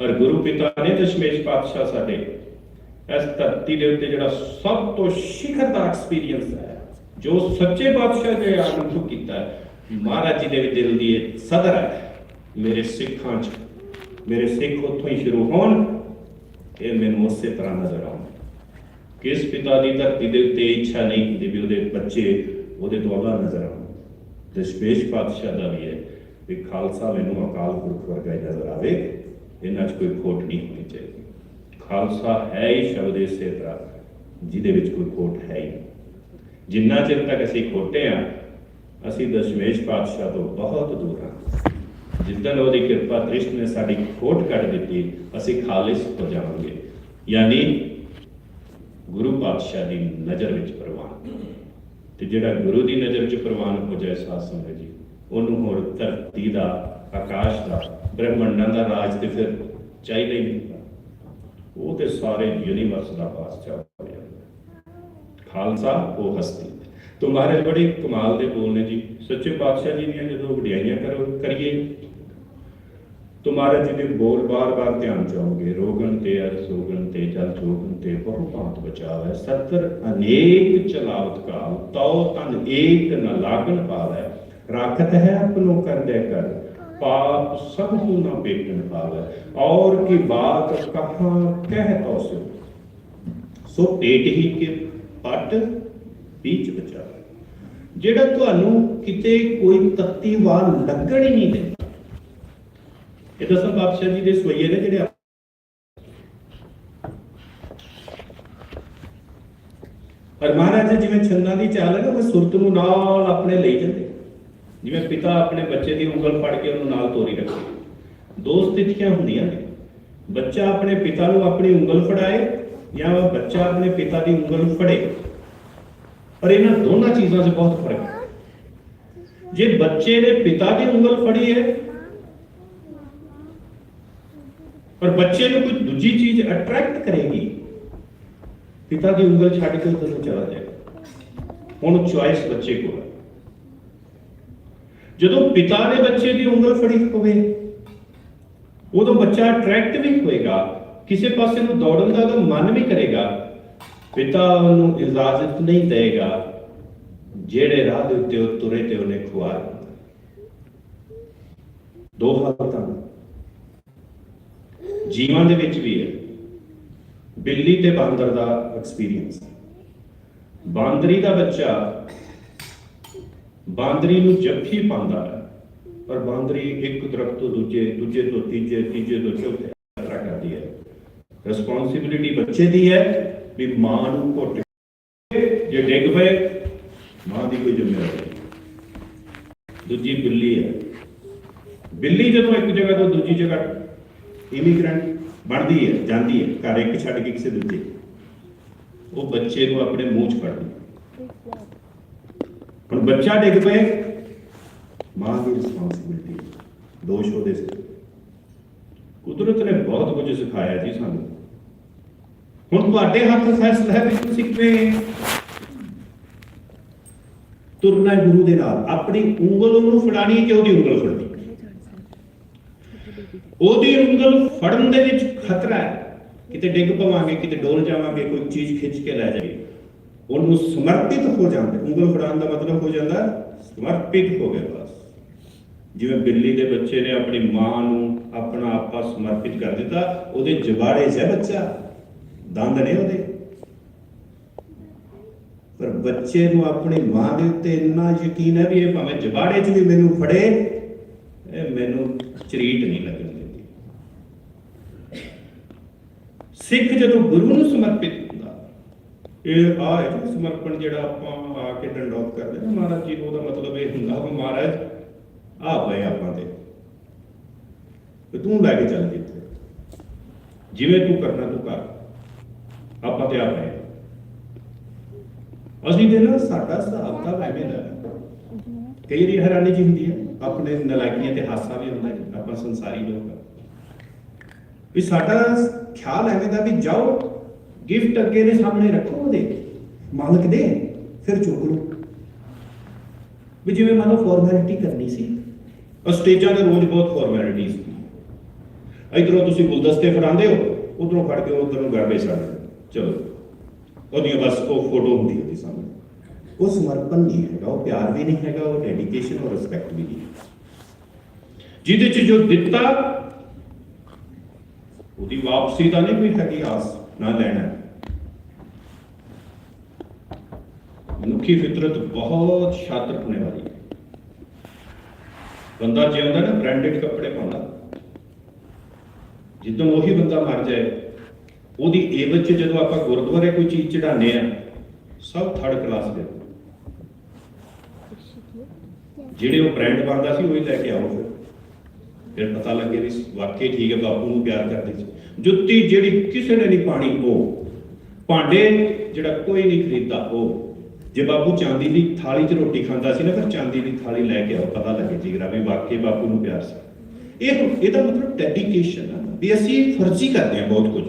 ਔਰ ਗੁਰੂ ਪਿਤਾ ਨੇ ਦਸ਼ਮੇਸ਼ ਪਾਤਸ਼ਾਹ ਸਾਡੇ। ਇਸ ਧਰਤੀ ਦੇ ਉੱਤੇ ਜਿਹੜਾ ਸਭ ਤੋਂ ਸਿਖਰ ਦਾ ਐਕਸਪੀਰੀਅੰਸ ਹੈ, ਜੋ ਸੱਚੇ ਬਾਦਸ਼ਾਹ ਦੇ ਅਨੁਭਵ ਕੀਤਾ ਹੈ, ਮਹਾਰਾਜ ਜੀ ਦੇ ਵੀ ਦਿਲ ਦੀ ਇਹ ਸਦਰ ਹੈ। ਮੇਰੇ ਸਿੱਖਾਂ 'ਚ, ਮੇਰੇ ਸਿੱਖ ਉੱਥੋਂ ਹੀ ਸ਼ੁਰੂ ਹੋਣ, ਇਹ ਮੈਨੂੰ ਉਸੇ ਤਰ੍ਹਾਂ ਨਜ਼ਰ ਆਉਣ। ਕਿਸ ਪਿਤਾ ਦੀ ਧਰਤੀ ਦੇ ਉੱਤੇ ਇੱਛਾ ਨਹੀਂ ਹੁੰਦੀ ਵੀ ਉਹਦੇ ਬੱਚੇ ਉਹਦੇ ਦੁਆਲਾ ਨਜ਼ਰ ਆਉਣ। ਦਸ਼ਮੇਸ਼ ਪਾਤਸ਼ਾਹ ਦਾ ਵੀ ਹੈ ਵੀ ਖਾਲਸਾ ਮੈਨੂੰ ਅਕਾਲ ਪੁਰਖ ਵਰਗਾ ਨਜ਼ਰ ਆਵੇ। ਇਹਨਾਂ 'ਚ ਕੋਈ ਖੋਟ ਨਹੀਂ ਹੋਣੀ ਚਾਹੀਦੀ। ਖਾਲਸਾ ਹੈ ਹੀ ਸ਼ਬਦ ਇਸੇ ਤਰ੍ਹਾਂ, ਜਿਹਦੇ ਵਿੱਚ ਕੋਈ ਖੋਟ ਹੈ ਹੀ ਨਹੀਂ। ਜਿੰਨਾ ਚਿਰ ਤੱਕ ਅਸੀਂ ਖੋਟੇ ਆ ਅਸੀਂ ਦਸ਼ਮੇਸ਼ ਪਾਤਸ਼ਾਹ ਤੋਂ ਬਹੁਤ ਦੂਰ ਹਾਂ। ਜਿੱਦਣ ਉਹਦੀ ਕਿਰਪਾ ਦ੍ਰਿਸ਼ਟ ਨੇ ਸਾਡੀ ਖੋਟ ਕੱਢ ਦਿੱਤੀ, ਅਸੀਂ ਖਾਲਿਸ ਹੋ ਜਾਵਾਂਗੇ। ਯਾਨੀ ਗੁਰੂ ਪਾਤਸ਼ਾਹ ਦੀ ਨਜ਼ਰ ਵਿੱਚ ਪ੍ਰਵਾਨ। ਤੇ ਜਿਹੜਾ ਗੁਰੂ ਦੀ ਨਜ਼ਰ ਵਿੱਚ ਪ੍ਰਵਾਨ ਹੋ ਜਾਏ ਸਾਧ ਸੰਗਤ ਜੀ, ਉਹਨੂੰ ਹੋਰ ਧਰਤੀ ਦਾ, ਆਕਾਸ਼ ਦਾ ਬ੍ਰਹਮੰਡਾਂ ਦਾ ਰਾਜ ਤੇ ਫਿਰ ਚਾਹੀਦਾ ਹੀ ਹੁੰਦਾ। ਉਹ ਤੇ ਸਾਰੇ ਯੂਨੀਵਰਸ ਦਾ ਬਾਦਸ਼ਾਹ ਹੋ ਜਾਂਦਾ ਖਾਲਸਾ, ਉਹ ਹਸਤੀ। ਤੋਂ ਮਹਾਰਾਜ, ਬੜੇ ਕਮਾਲ ਦੇ ਬੋਲ ਨੇ ਜੀ। ਸੱਚੇ ਪਾਤਸ਼ਾਹ ਜੀ ਦੀਆਂ ਜਦੋਂ ਵਡਿਆਈਆਂ ਕਰੋ, ਕਰੀਏ। ਤੋਂ ਮਹਾਰਾਜ ਜੀ ਦੇ ਬੋਲ ਬਾਰ-ਬਾਰ ਧਿਆਨ ਚਾਹੋਗੇ ਰੋਗਨ ਤੇ ਅਰਸੋਗਨ ਤੇ ਜਲ ਚੋਗਨ ਤੇ ਬਹੁਤ ਬਾਤ ਬਚਾਵੇ। ਸਤਰ ਅਨੇਕ ਚਲਾਵਤ ਕਾਲ, ਤਉ ਤਨ ਏਕ ਨ ਲਾਗਨ ਪਾਵੇ। ਰੱਖਤ ਹੈ ਆਪਣੋ ਕਰਦੇ ਕਰ। पाप सब हो न पावे। और की बात कहा कह तो सो ਸੋ ਪੇਟ ਹੀ ਕੇ ਪਟ ਵਿੱਚ ਬਚਾ ਜਿਹੜਾ ਤੁਹਾਨੂੰ ਕਿਤੇ ਕੋਈ ਤੱਤੀ ਵਾਰ ਲੱਗਣ ਹੀ ਨਹੀਂ ਦਿੰਦਾ ਇਹ ਦਸਾਂ ਬਾਦਸ਼ਾਹ ਜੀ ਦੇ ਸੋਈਏ ਨੇ ਜਿਹੜੇ ਪਰ ਮਹਾਰਾਜ ਜਿਵੇਂ ਛੰਨਾ ਦੀ ਚਾਲ ਹੈ ਉਹ ਸੁਰਤ ਨੂੰ ਨਾਲ ਆਪਣੇ ਲਈ ਜਾਂਦੇ ਜਿਵੇਂ ਪਿਤਾ ਆਪਣੇ ਬੱਚੇ ਦੀ ਉਂਗਲ ਫੜ ਕੇ ਉਹਨੂੰ ਨਾਲ ਤੋਰੀ ਰੱਖੇ। ਦੋ ਸਥਿਤੀਆਂ ਹੁੰਦੀਆਂ ਨੇ। ਬੱਚਾ ਆਪਣੇ ਪਿਤਾ ਨੂੰ ਆਪਣੀ ਉਂਗਲ ਫੜਾਏ ਜਾਂ ਬੱਚਾ ਆਪਣੇ ਪਿਤਾ ਦੀ ਉਂਗਲ ਫੜੇ। ਪਰ ਇਹਨਾਂ ਦੋਨਾਂ ਚੀਜ਼ਾਂ 'ਚ ਬਹੁਤ ਫ਼ਰਕ ਹੈ। ਜੇ ਬੱਚੇ ਨੇ ਪਿਤਾ ਦੀ ਉਂਗਲ ਫੜੀ ਹੈ, ਪਰ ਬੱਚੇ ਨੂੰ ਕੋਈ ਦੂਜੀ ਚੀਜ਼ ਅਟਰੈਕਟ ਕਰੇਗੀ, ਪਿਤਾ ਦੀ ਉਂਗਲ ਛੱਡ ਕੇ ਉਧਰ ਨੂੰ ਚਲਾ ਜਾਏਗਾ। ਹੁਣ ਚੁਆਇਸ ਬੱਚੇ ਕੋਲ ਹੈ। ਜਦੋਂ ਪਿਤਾ ਨੇ ਬੱਚੇ ਦੀ ਉਂਗਲ ਫੜੀ ਹੋਵੇ, ਉਦੋਂ ਬੱਚਾ ਅਟਰੈਕਟ ਵੀ ਹੋਏਗਾ, ਕਿਸੇ ਪਾਸੇ ਨੂੰ ਦੌੜਨ ਦਾ ਉਹਦਾ ਮਨ ਵੀ ਕਰੇਗਾ। ਪਿਤਾ ਉਹਨੂੰ ਇਜਾਜ਼ਤ ਨਹੀਂ ਦੇਗਾ, ਜਿਹੜੇ ਰਾਹ ਦੇ ਉੱਤੇ ਉਹ ਤੁਰੇ ਤੇ ਉਹਨੇ ਖੁਆਰ ਦੋ ਹਾਲਤਾਂ ਜੀਵਾਂ ਦੇ ਵਿੱਚ ਵੀ ਹੈ ਬਿੱਲੀ ਤੇ ਬਾਂਦਰ ਦਾ ਐਕਸਪੀਰੀਅੰਸ ਬਾਂਦਰੀ ਦਾ ਬੱਚਾ ਬਾਂਦਰੀ ਨੂੰ ਜੱਫੀ ਪਾਉਂਦਾ ਹੈ, ਪਰ ਬਾਂਦਰੀ ਇੱਕ ਦਰਖਤ ਤੋਂ ਦੂਜੇ ਦੂਜੇ ਤੋਂ ਤੀਜੇ ਤੀਜੇ ਤੋਂ ਚੌਥੇ ਯਾਤਰਾ ਕਰਦੀ ਹੈ। ਰਿਸਪੌਂਸਿਬਿਲਿਟੀ ਬੱਚੇ ਦੀ ਹੈ ਵੀ ਮਾਂ ਨੂੰ ਘੁੱਟ ਜੇ ਡਿੱਗ ਪਏ, ਮਾਂ ਦੀ ਕੋਈ ਜ਼ਿੰਮੇਵਾਰੀ ਦੂਜੀ ਬਿੱਲੀ ਹੈ। ਬਿੱਲੀ ਜਦੋਂ ਇੱਕ ਜਗ੍ਹਾ ਤੋਂ ਦੂਜੀ ਜਗ੍ਹਾ ਇਮੀਗ੍ਰੈਂਟ ਬਣਦੀ ਹੈ, ਜਾਂਦੀ ਹੈ, ਘਰ ਇੱਕ ਛੱਡ ਕੇ ਕਿਸੇ ਦੂਜੇ। ਉਹ ਬੱਚੇ ਨੂੰ ਆਪਣੇ ਮੂੰਹ 'ਚ ਕੱਢਦੀ ਹੁਣ ਬੱਚਾ ਡਿੱਗ ਪਏ। ਮਾਂ ਦੀ ਰਿਸਪੌਂਸਿਬਿਲਟੀ ਦੋਸ਼ ਉਹਦੇ ਸਿਰ। ਕੁਦਰਤ ਨੇ ਬਹੁਤ ਕੁਝ ਸਿਖਾਇਆ ਜੀ ਸਾਨੂੰ। ਹੁਣ ਤੁਹਾਡੇ ਹੱਥ ਫੈਸਲਾ ਹੈ ਵੀ ਤੁਸੀਂ ਕਿਵੇਂ ਤੁਰਨਾ ਗੁਰੂ ਦੇ ਨਾਲ। ਆਪਣੀ ਉਂਗਲ ਉਹਨੂੰ ਫੜਾਣੀ ਹੈ ਕਿ ਉਹਦੀ ਉਂਗਲ ਫੜਨੀ ਉਹਦੀ ਉਂਗਲ ਫੜਨ ਦੇ ਵਿੱਚ ਖਤਰਾ ਹੈ। ਕਿਤੇ ਡਿੱਗ ਪਵਾਂਗੇ, ਕਿਤੇ ਡੋਲ ਜਾਵਾਂਗੇ, ਕੋਈ ਚੀਜ਼ ਖਿੱਚ ਕੇ ਲੈ ਜਾਏ ਉਹਨੂੰ ਸਮਰਪਿਤ ਹੋ ਜਾਂਦੇ, ਉਂਗਲ ਫੜਾਉਣ ਦਾ ਮਤਲਬ ਹੋ ਜਾਂਦਾ ਸਮਰਪਿਤ ਹੋ ਗਿਆ ਬਸ। ਜਿਵੇਂ ਬਿੱਲੀ ਦੇ ਬੱਚੇ ਨੇ ਆਪਣੀ ਮਾਂ ਨੂੰ ਆਪਣਾ ਆਪਾ ਸਮਰਪਿਤ ਕਰ ਦਿੱਤਾ, ਉਹਦੇ ਜਵਾੜੇ 'ਚ ਹੈ ਬੱਚਾ, ਦੰਦ ਨੇ ਉਹਦੇ। ਪਰ ਬੱਚੇ ਨੂੰ ਆਪਣੀ ਮਾਂ ਦੇ ਉੱਤੇ ਇੰਨਾ ਯਕੀਨ ਹੈ ਵੀ ਇਹ ਭਾਵੇਂ ਜਵਾੜੇ 'ਚ ਵੀ ਮੈਨੂੰ ਫੜੇ, ਇਹ ਮੈਨੂੰ ਚਰੀਟ ਨਹੀਂ ਲੱਗਣ ਦਿੰਦੀ। ਸਿੱਖ ਜਦੋਂ ਗੁਰੂ ਨੂੰ ਸਮਰਪਿਤ ਇਹ ਆ ਹੈ ਜੀ ਸਮਰਪਣ ਜਿਹੜਾ ਆਪਾਂ ਆ ਕੇ ਡੰਡੌਤ ਕਰਦੇ ਨਾ ਮਹਾਰਾਜ ਜੀ, ਉਹਦਾ ਮਤਲਬ ਇਹ ਹੁੰਦਾ ਕਿ ਮਹਾਰਾਜ ਆ ਪਏ ਆਪਾਂ ਤੇ। ਤੇ ਤੂੰ ਲੈ ਕੇ ਚੱਲ ਜਿੱਥੇ। ਜਿਵੇਂ ਤੂੰ ਕਰਨਾ, ਤੂੰ ਕਰ। ਆਪਾਂ ਤੇ ਆ ਪਏ ਅਸੀਂ ਦੇ ਨਾ, ਸਾਡਾ ਹਿਸਾਬ ਤਾਂ ਐਵੇਂ ਦਾ ਕਈ ਵਾਰੀ ਹੈਰਾਨੀ ਜੀ ਹੁੰਦੀ ਹੈ, ਆਪਣੇ ਨਲਾਇਕੀਆਂ ਤੇ ਹਾਸਾ ਵੀ ਹੁੰਦਾ ਹੈ, ਆਪਾਂ ਸੰਸਾਰੀ ਲੋਕ ਹਾਂ ਵੀ ਸਾਡਾ ਖਿਆਲ ਐਵੇਂ ਦਾ ਵੀ ਜਾਓ ਗਿਫਟ ਅੱਗੇ ਦੇ ਸਾਹਮਣੇ ਰੱਖੋ ਉਹਦੇ ਮਾਲਕ ਦੇ ਫਿਰ ਚੁੱਕ ਲਓ ਵੀ ਜਿਵੇਂ ਮੰਨ ਲਓ ਫਾਰਮੈਲਿਟੀ ਕਰਨੀ ਸੀ। ਉਹ ਸਟੇਜਾਂ ਤੇ ਰੋਜ਼ ਬਹੁਤ ਫਾਰਮੈਲਿਟੀਜ਼ ਸੀ। ਇਧਰੋਂ ਤੁਸੀਂ ਗੁਲਦਸਤੇ ਫੜਾਉਂਦੇ ਹੋ ਉਧਰੋਂ ਫੜ ਕੇ ਉਧਰ ਨੂੰ ਗਾਬੇ ਸਾਡੇ ਚਲੋ। ਉਹਦੀਆਂ ਬਸ ਉਹ ਫੋਟੋ ਹੁੰਦੀ ਉਹਦੀ ਸਾਹਮਣੇ। ਉਹ ਸਮਰਪਣ ਨਹੀਂ ਹੈਗਾ ਉਹ ਪਿਆਰ ਵੀ ਨਹੀਂ ਹੈਗਾ ਉਹ ਡੈਡੀਕੇਸ਼ਨ ਔਰ ਰਿਸਪੈਕਟ ਵੀ ਨਹੀਂ ਜਿਹਦੇ ਚ ਜੋ ਦਿੱਤਾ ਉਹਦੀ ਵਾਪਸੀ ਦਾ ਨਹੀਂ ਕੋਈ ਹੈਗੀ ਆਸ। ਨਾ ਲੈਣਾ। ਮਨੁੱਖੀ ਫਿਤਰਤ ਬਹੁਤ ਸ਼ਾਤਰ ਹੋਣੇ ਵਾਲੀ ਹੈ। ਬੰਦਾ ਜਿਉਂਦਾ ਨਾ ਬ੍ਰਾਂਡਡ ਕੱਪੜੇ ਪਾਉਂਦਾ ਜਿੱਦੋਂ ਉਹੀ ਬੰਦਾ ਮਰ ਜਾਏ, ਉਹਦੀ ਏਵਜ ਚ ਜਦੋਂ ਆਪਾਂ ਗੁਰਦੁਆਰੇ ਕੋਈ ਚੀਜ਼ ਚੜਾਉਂਦੇ ਆ ਸਭ ਥਰਡ ਕਲਾਸ ਦੇ। ਜਿਹੜੇ ਉਹ ਬ੍ਰਾਂਡ ਬਣਦਾ ਸੀ, ਉਹੀ ਲੈ ਕੇ ਆਓ ਫਿਰ ਫਿਰ ਪਤਾ ਲੱਗੇ ਵੀ ਵਾਕਈ ਠੀਕ ਹੈ, ਬਾਪੂ ਨੂੰ ਪਿਆਰ ਕਰਦੇ ਸੀ। ਜੁੱਤੀ ਜਿਹੜੀ ਕਿਸੇ ਨੇ ਨਹੀਂ ਪਾਣੀ, ਉਹ। ਭਾਂਡੇ ਜਿਹੜਾ ਕੋਈ ਨਹੀਂ ਖਰੀਦਦਾ, ਉਹ। ਜੇ ਬਾਪੂ ਚਾਂਦੀ ਦੀ ਥਾਲੀ 'ਚ ਰੋਟੀ ਖਾਂਦਾ ਸੀ ਨਾ, ਫਿਰ ਚਾਂਦੀ ਦੀ ਥਾਲੀ ਲੈ ਕੇ ਆਓ, ਪਤਾ ਲੱਗੇ ਜੀਗਰਾ ਵੀ ਵਾਕਈ ਬਾਪੂ ਨੂੰ ਪਿਆਰ ਸੀ। ਇਹ ਇਹਦਾ ਮਤਲਬ ਡੈਡੀਕੇਸ਼ਨ ਹੈ ਵੀ ਅਸੀਂ ਫਰਜ਼ੀ ਕਰਦੇ ਹਾਂ ਬਹੁਤ ਕੁਝ।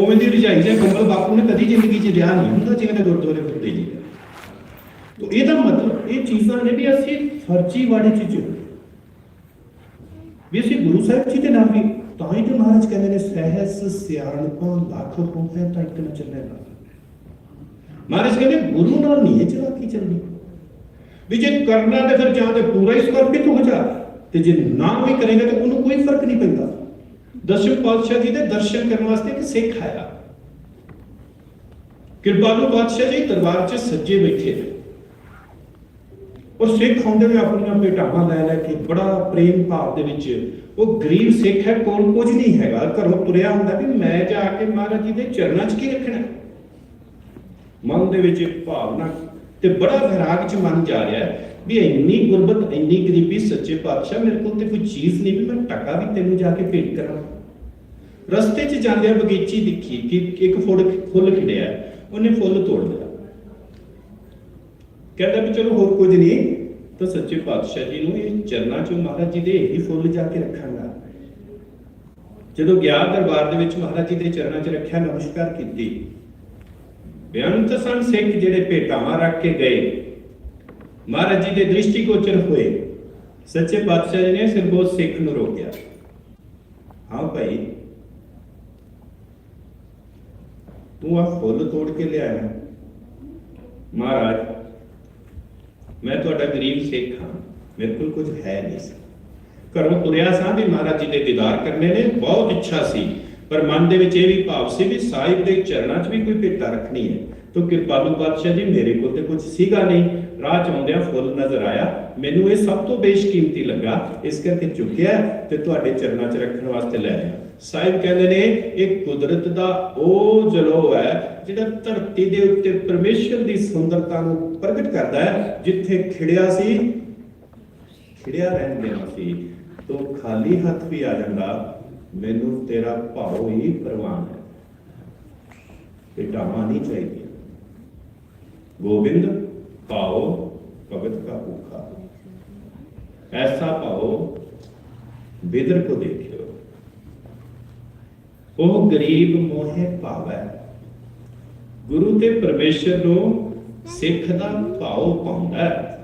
ਉਵੇਂ ਦੀ ਰਜਾਈ ਜਾਂ ਕੰਬਲ ਬਾਪੂ ਨੇ ਕਦੀ ਜ਼ਿੰਦਗੀ 'ਚ ਰਿਹਾ ਨਹੀਂ ਹੁੰਦਾ, ਜਿਵੇਂ ਦੇ ਗੁਰਦੁਆਰੇ ਫਿਰਦੇ ਜੀ। ਤੋ ਇਹਦਾ ਮਤਲਬ ਇਹ ਚੀਜ਼ਾਂ ਨੇ ਵੀ ਅਸੀਂ ਫਰਜ਼ੀ ਵਾਲੀ ਚ ਵੀ ਅਸੀਂ ਗੁਰੂ ਸਾਹਿਬ ਜੀ ਦੇ ਨਾਲ ਵੀ ਤਾਂ ਹੀ ਤੇ ਮਹਾਰਾਜ ਕਹਿੰਦੇ ਨੇ ਸਹਿਸ ਸਿਆਣਪਾਂ ਲੱਖ ਹੋਵੇ, ਤਾਂ ਇੱਕ ਨਾ ਚੱਲੇ ਨਾ ਮਹਾਰਾਜ ਕਹਿੰਦੇ, ਗੁਰੂ ਨਾਲ ਨਹੀਂ ਇਹ ਚਲਾਕੀ ਚੱਲਣੀ। ਵੀ ਜੇ ਕਰਨਾ ਤੇ ਫਿਰ ਜਾਂ ਤੇ ਪੂਰਾ ਹੀ ਸਮਰਪਿਤ ਹੋ ਜਾ, ਤੇ ਜੇ ਨਾ ਵੀ ਕਰੇਗਾ ਤਾਂ ਉਹਨੂੰ ਕੋਈ ਫ਼ਰਕ ਨਹੀਂ ਪੈਂਦਾ। ਦਸ਼ਮ ਪਾਤਸ਼ਾਹ ਜੀ ਦੇ ਦਰਸ਼ਨ ਕਰਨ ਵਾਸਤੇ ਇੱਕ ਸਿੱਖ ਆਇਆ। ਕਿਰਪਾਲੂ ਪਾਤਸ਼ਾਹ ਜੀ, ਦਰਬਾਰ 'ਚ ਸੱਜੇ ਬੈਠੇ ਨੇ। ਔਰ ਸਿੱਖ ਆਉਂਦੇ ਨੇ ਆਪਣੀਆਂ ਭੇਟਾਵਾਂ ਲੈ ਲੈ ਕੇ ਬੜਾ ਪ੍ਰੇਮ ਭਾਵ ਦੇ ਵਿੱਚ ਉਹ ਗਰੀਬ ਸਿੱਖ ਹੈ ਕੋਲ ਕੁਝ ਨਹੀਂ ਹੈਗਾ। ਘਰੋਂ ਤੁਰਿਆ ਹੁੰਦਾ ਵੀ ਮੈਂ ਜਾ ਕੇ ਮਹਾਰਾਜ ਜੀ ਦੇ ਚਰਨਾਂ 'ਚ ਕੀ ਰੱਖਣਾ? ਮਨ ਦੇ ਵਿੱਚ ਇੱਕ ਭਾਵਨਾ ਤੇ ਬੜਾ ਵਿਰਾਗ ਚ ਮਨ ਜਾ ਰਿਹਾ ਹੈ ਵੀ ਇੰਨੀ ਗੁਰਬਤ, ਇੰਨੀ ਗਰੀਬੀ ਸੱਚੇ ਪਾਤਸ਼ਾਹ ਮੇਰੇ ਕੋਲ ਤੇ ਕੋਈ ਚੀਜ਼ ਨਹੀਂ ਵੀ ਮੈਂ ਟਕਾ ਵੀ ਤੈਨੂੰ ਜਾ ਕੇ ਭੇਟ ਕਰਾਂ। ਰਸਤੇ 'ਚ ਜਾਂਦਿਆਂ ਬਗੀਚੀ ਦਿਖੀ, ਕਿ ਇੱਕ ਫੁੱਲ ਫੁੱਲ ਖਿੜਿਆ ਉਹਨੇ ਫੁੱਲ ਤੋੜ ਲਿਆ ਕਹਿੰਦਾ ਵੀ ਚਲੋ ਹੋਰ ਕੁਝ ਨਹੀਂ। ਤਾਂ ਸੱਚੇ ਪਾਤਸ਼ਾਹ ਜੀ ਨੂੰ ਇਹ ਚਰਨਾਂ 'ਚ ਮਹਾਰਾਜ ਜੀ ਦੇ ਇਹੀ ਫੁੱਲ ਜਾ ਕੇ ਰੱਖਾਂਗਾ। ਜਦੋਂ ਗਿਆ ਦਰਬਾਰ ਦੇ ਵਿੱਚ ਮਹਾਰਾਜ ਜੀ ਦੇ ਚਰਨਾਂ 'ਚ ਰੱਖਿਆ, ਨਮਸਕਾਰ ਕੀਤੀ। ਬੇਅੰਤ ਸੰ ਸਿੱਖ ਜਿਹੜੇ ਭੇਟਾਵਾਂ ਰੱਖ ਕੇ ਗਏ, ਮਹਾਰਾਜ ਜੀ ਦੇ ਦ੍ਰਿਸ਼ਟੀਗੋਚਰ ਹੋਏ। ਸੱਚੇ ਪਾਤਸ਼ਾਹ ਜੀ ਨੇ ਸਿਰਬੋਧ ਸਿੱਖ ਨੂੰ ਰੋਕਿਆ। ਹਾਂ ਭਾਈ, ਤੂੰ ਆ ਫੁੱਲ ਤੋੜ ਕੇ ਲਿਆਇਆ। ਮਹਾਰਾਜ ਮੈਂ ਤੁਹਾਡਾ ਗਰੀਬ ਸਿੱਖ ਹਾਂ, ਮੇਰੇ ਕੋਲ ਕੁਝ ਹੈ ਨਹੀਂ ਸੀ। ਘਰੋਂ ਤੁਰਿਆ ਸਾਂ ਵੀ ਮਹਾਰਾਜ ਜੀ ਦੇ ਦੀਦਾਰ ਕਰਨੇ ਨੇ, ਬਹੁਤ ਇੱਛਾ ਸੀ। ਪਰ ਮਨ ਦੇ ਵਿੱਚ ਇਹ ਵੀ ਭਾਵ ਸੀ ਵੀ ਸਾਹਿਬ ਦੇ ਚਰਨਾਂ 'ਚ ਵੀ ਕੋਈ ਭੇਟਾ ਰੱਖਣੀ ਹੈ। ਤੋ ਕਿਰਪਾਲੂ ਬਾਦਸ਼ਾਹ ਜੀ, ਮੇਰੇ ਕੋਲ ਤੇ ਕੁਝ ਸੀਗਾ ਨਹੀਂ। ਰਾਹ ਚ ਆਉਂਦਿਆਂ ਫੁੱਲ ਨਜ਼ਰ ਆਇਆ। ਮੈਨੂੰ ਇਹ ਸਭ ਤੋਂ ਬੇਸ਼ਕੀਮਤੀ ਲੱਗਾ। ਇਸ ਕਰਕੇ ਚੁੱਕਿਆ ਤੇ ਤੁਹਾਡੇ ਚਰਨਾਂ 'ਚ ਰੱਖਣ ਵਾਸਤੇ ਲੈ ਆਇਆ। ਸਾਹਿਬ ਕਹਿੰਦੇ ਨੇ, ਇਹ ਕੁਦਰਤ ਦਾ ਉਹ ਜਲੋ ਹੈ ਜਿਹੜਾ ਧਰਤੀ ਦੇ ਉੱਤੇ ਪਰਮੇਸ਼ਰ ਦੀ ਸੁੰਦਰਤਾ ਨੂੰ ਪ੍ਰਗਟ ਕਰਦਾ ਹੈ, ਜਿੱਥੇ ਖਿੜਿਆ ਸੀ, ਖਿੜਿਆ ਰਹਿਣ ਦੇਣਾ ਸੀ। ਤੋ ਖਾਲੀ ਹੱਥ ਵੀ ਆ ਜਾਂਦਾ, ਮੈਨੂੰ ਤੇਰਾ ਭਾਉ ਹੀ ਪ੍ਰਵਾਨ ਹੈ। ਭੇਟਾਵਾਂ ਨਹੀਂ ਚਾਹੀਦੀਆਂ। ਗੋਬਿੰਦ ਭਾਉ ਭਗਤ ਕਾ ਭੁੱਖਾ। ਐਸਾ ਭਾਉ ਬਿਦਰ ਕੋ ਦੇਖਿਓ। ਉਹ ਗਰੀਬ ਮੋਹੇ ਭਾਵੈ। ਗੁਰੂ ਤੇ ਪਰਮੇਸ਼ਰ ਨੂੰ ਸਿੱਖ ਦਾ ਭਾਉ ਪਾਉਂਦਾ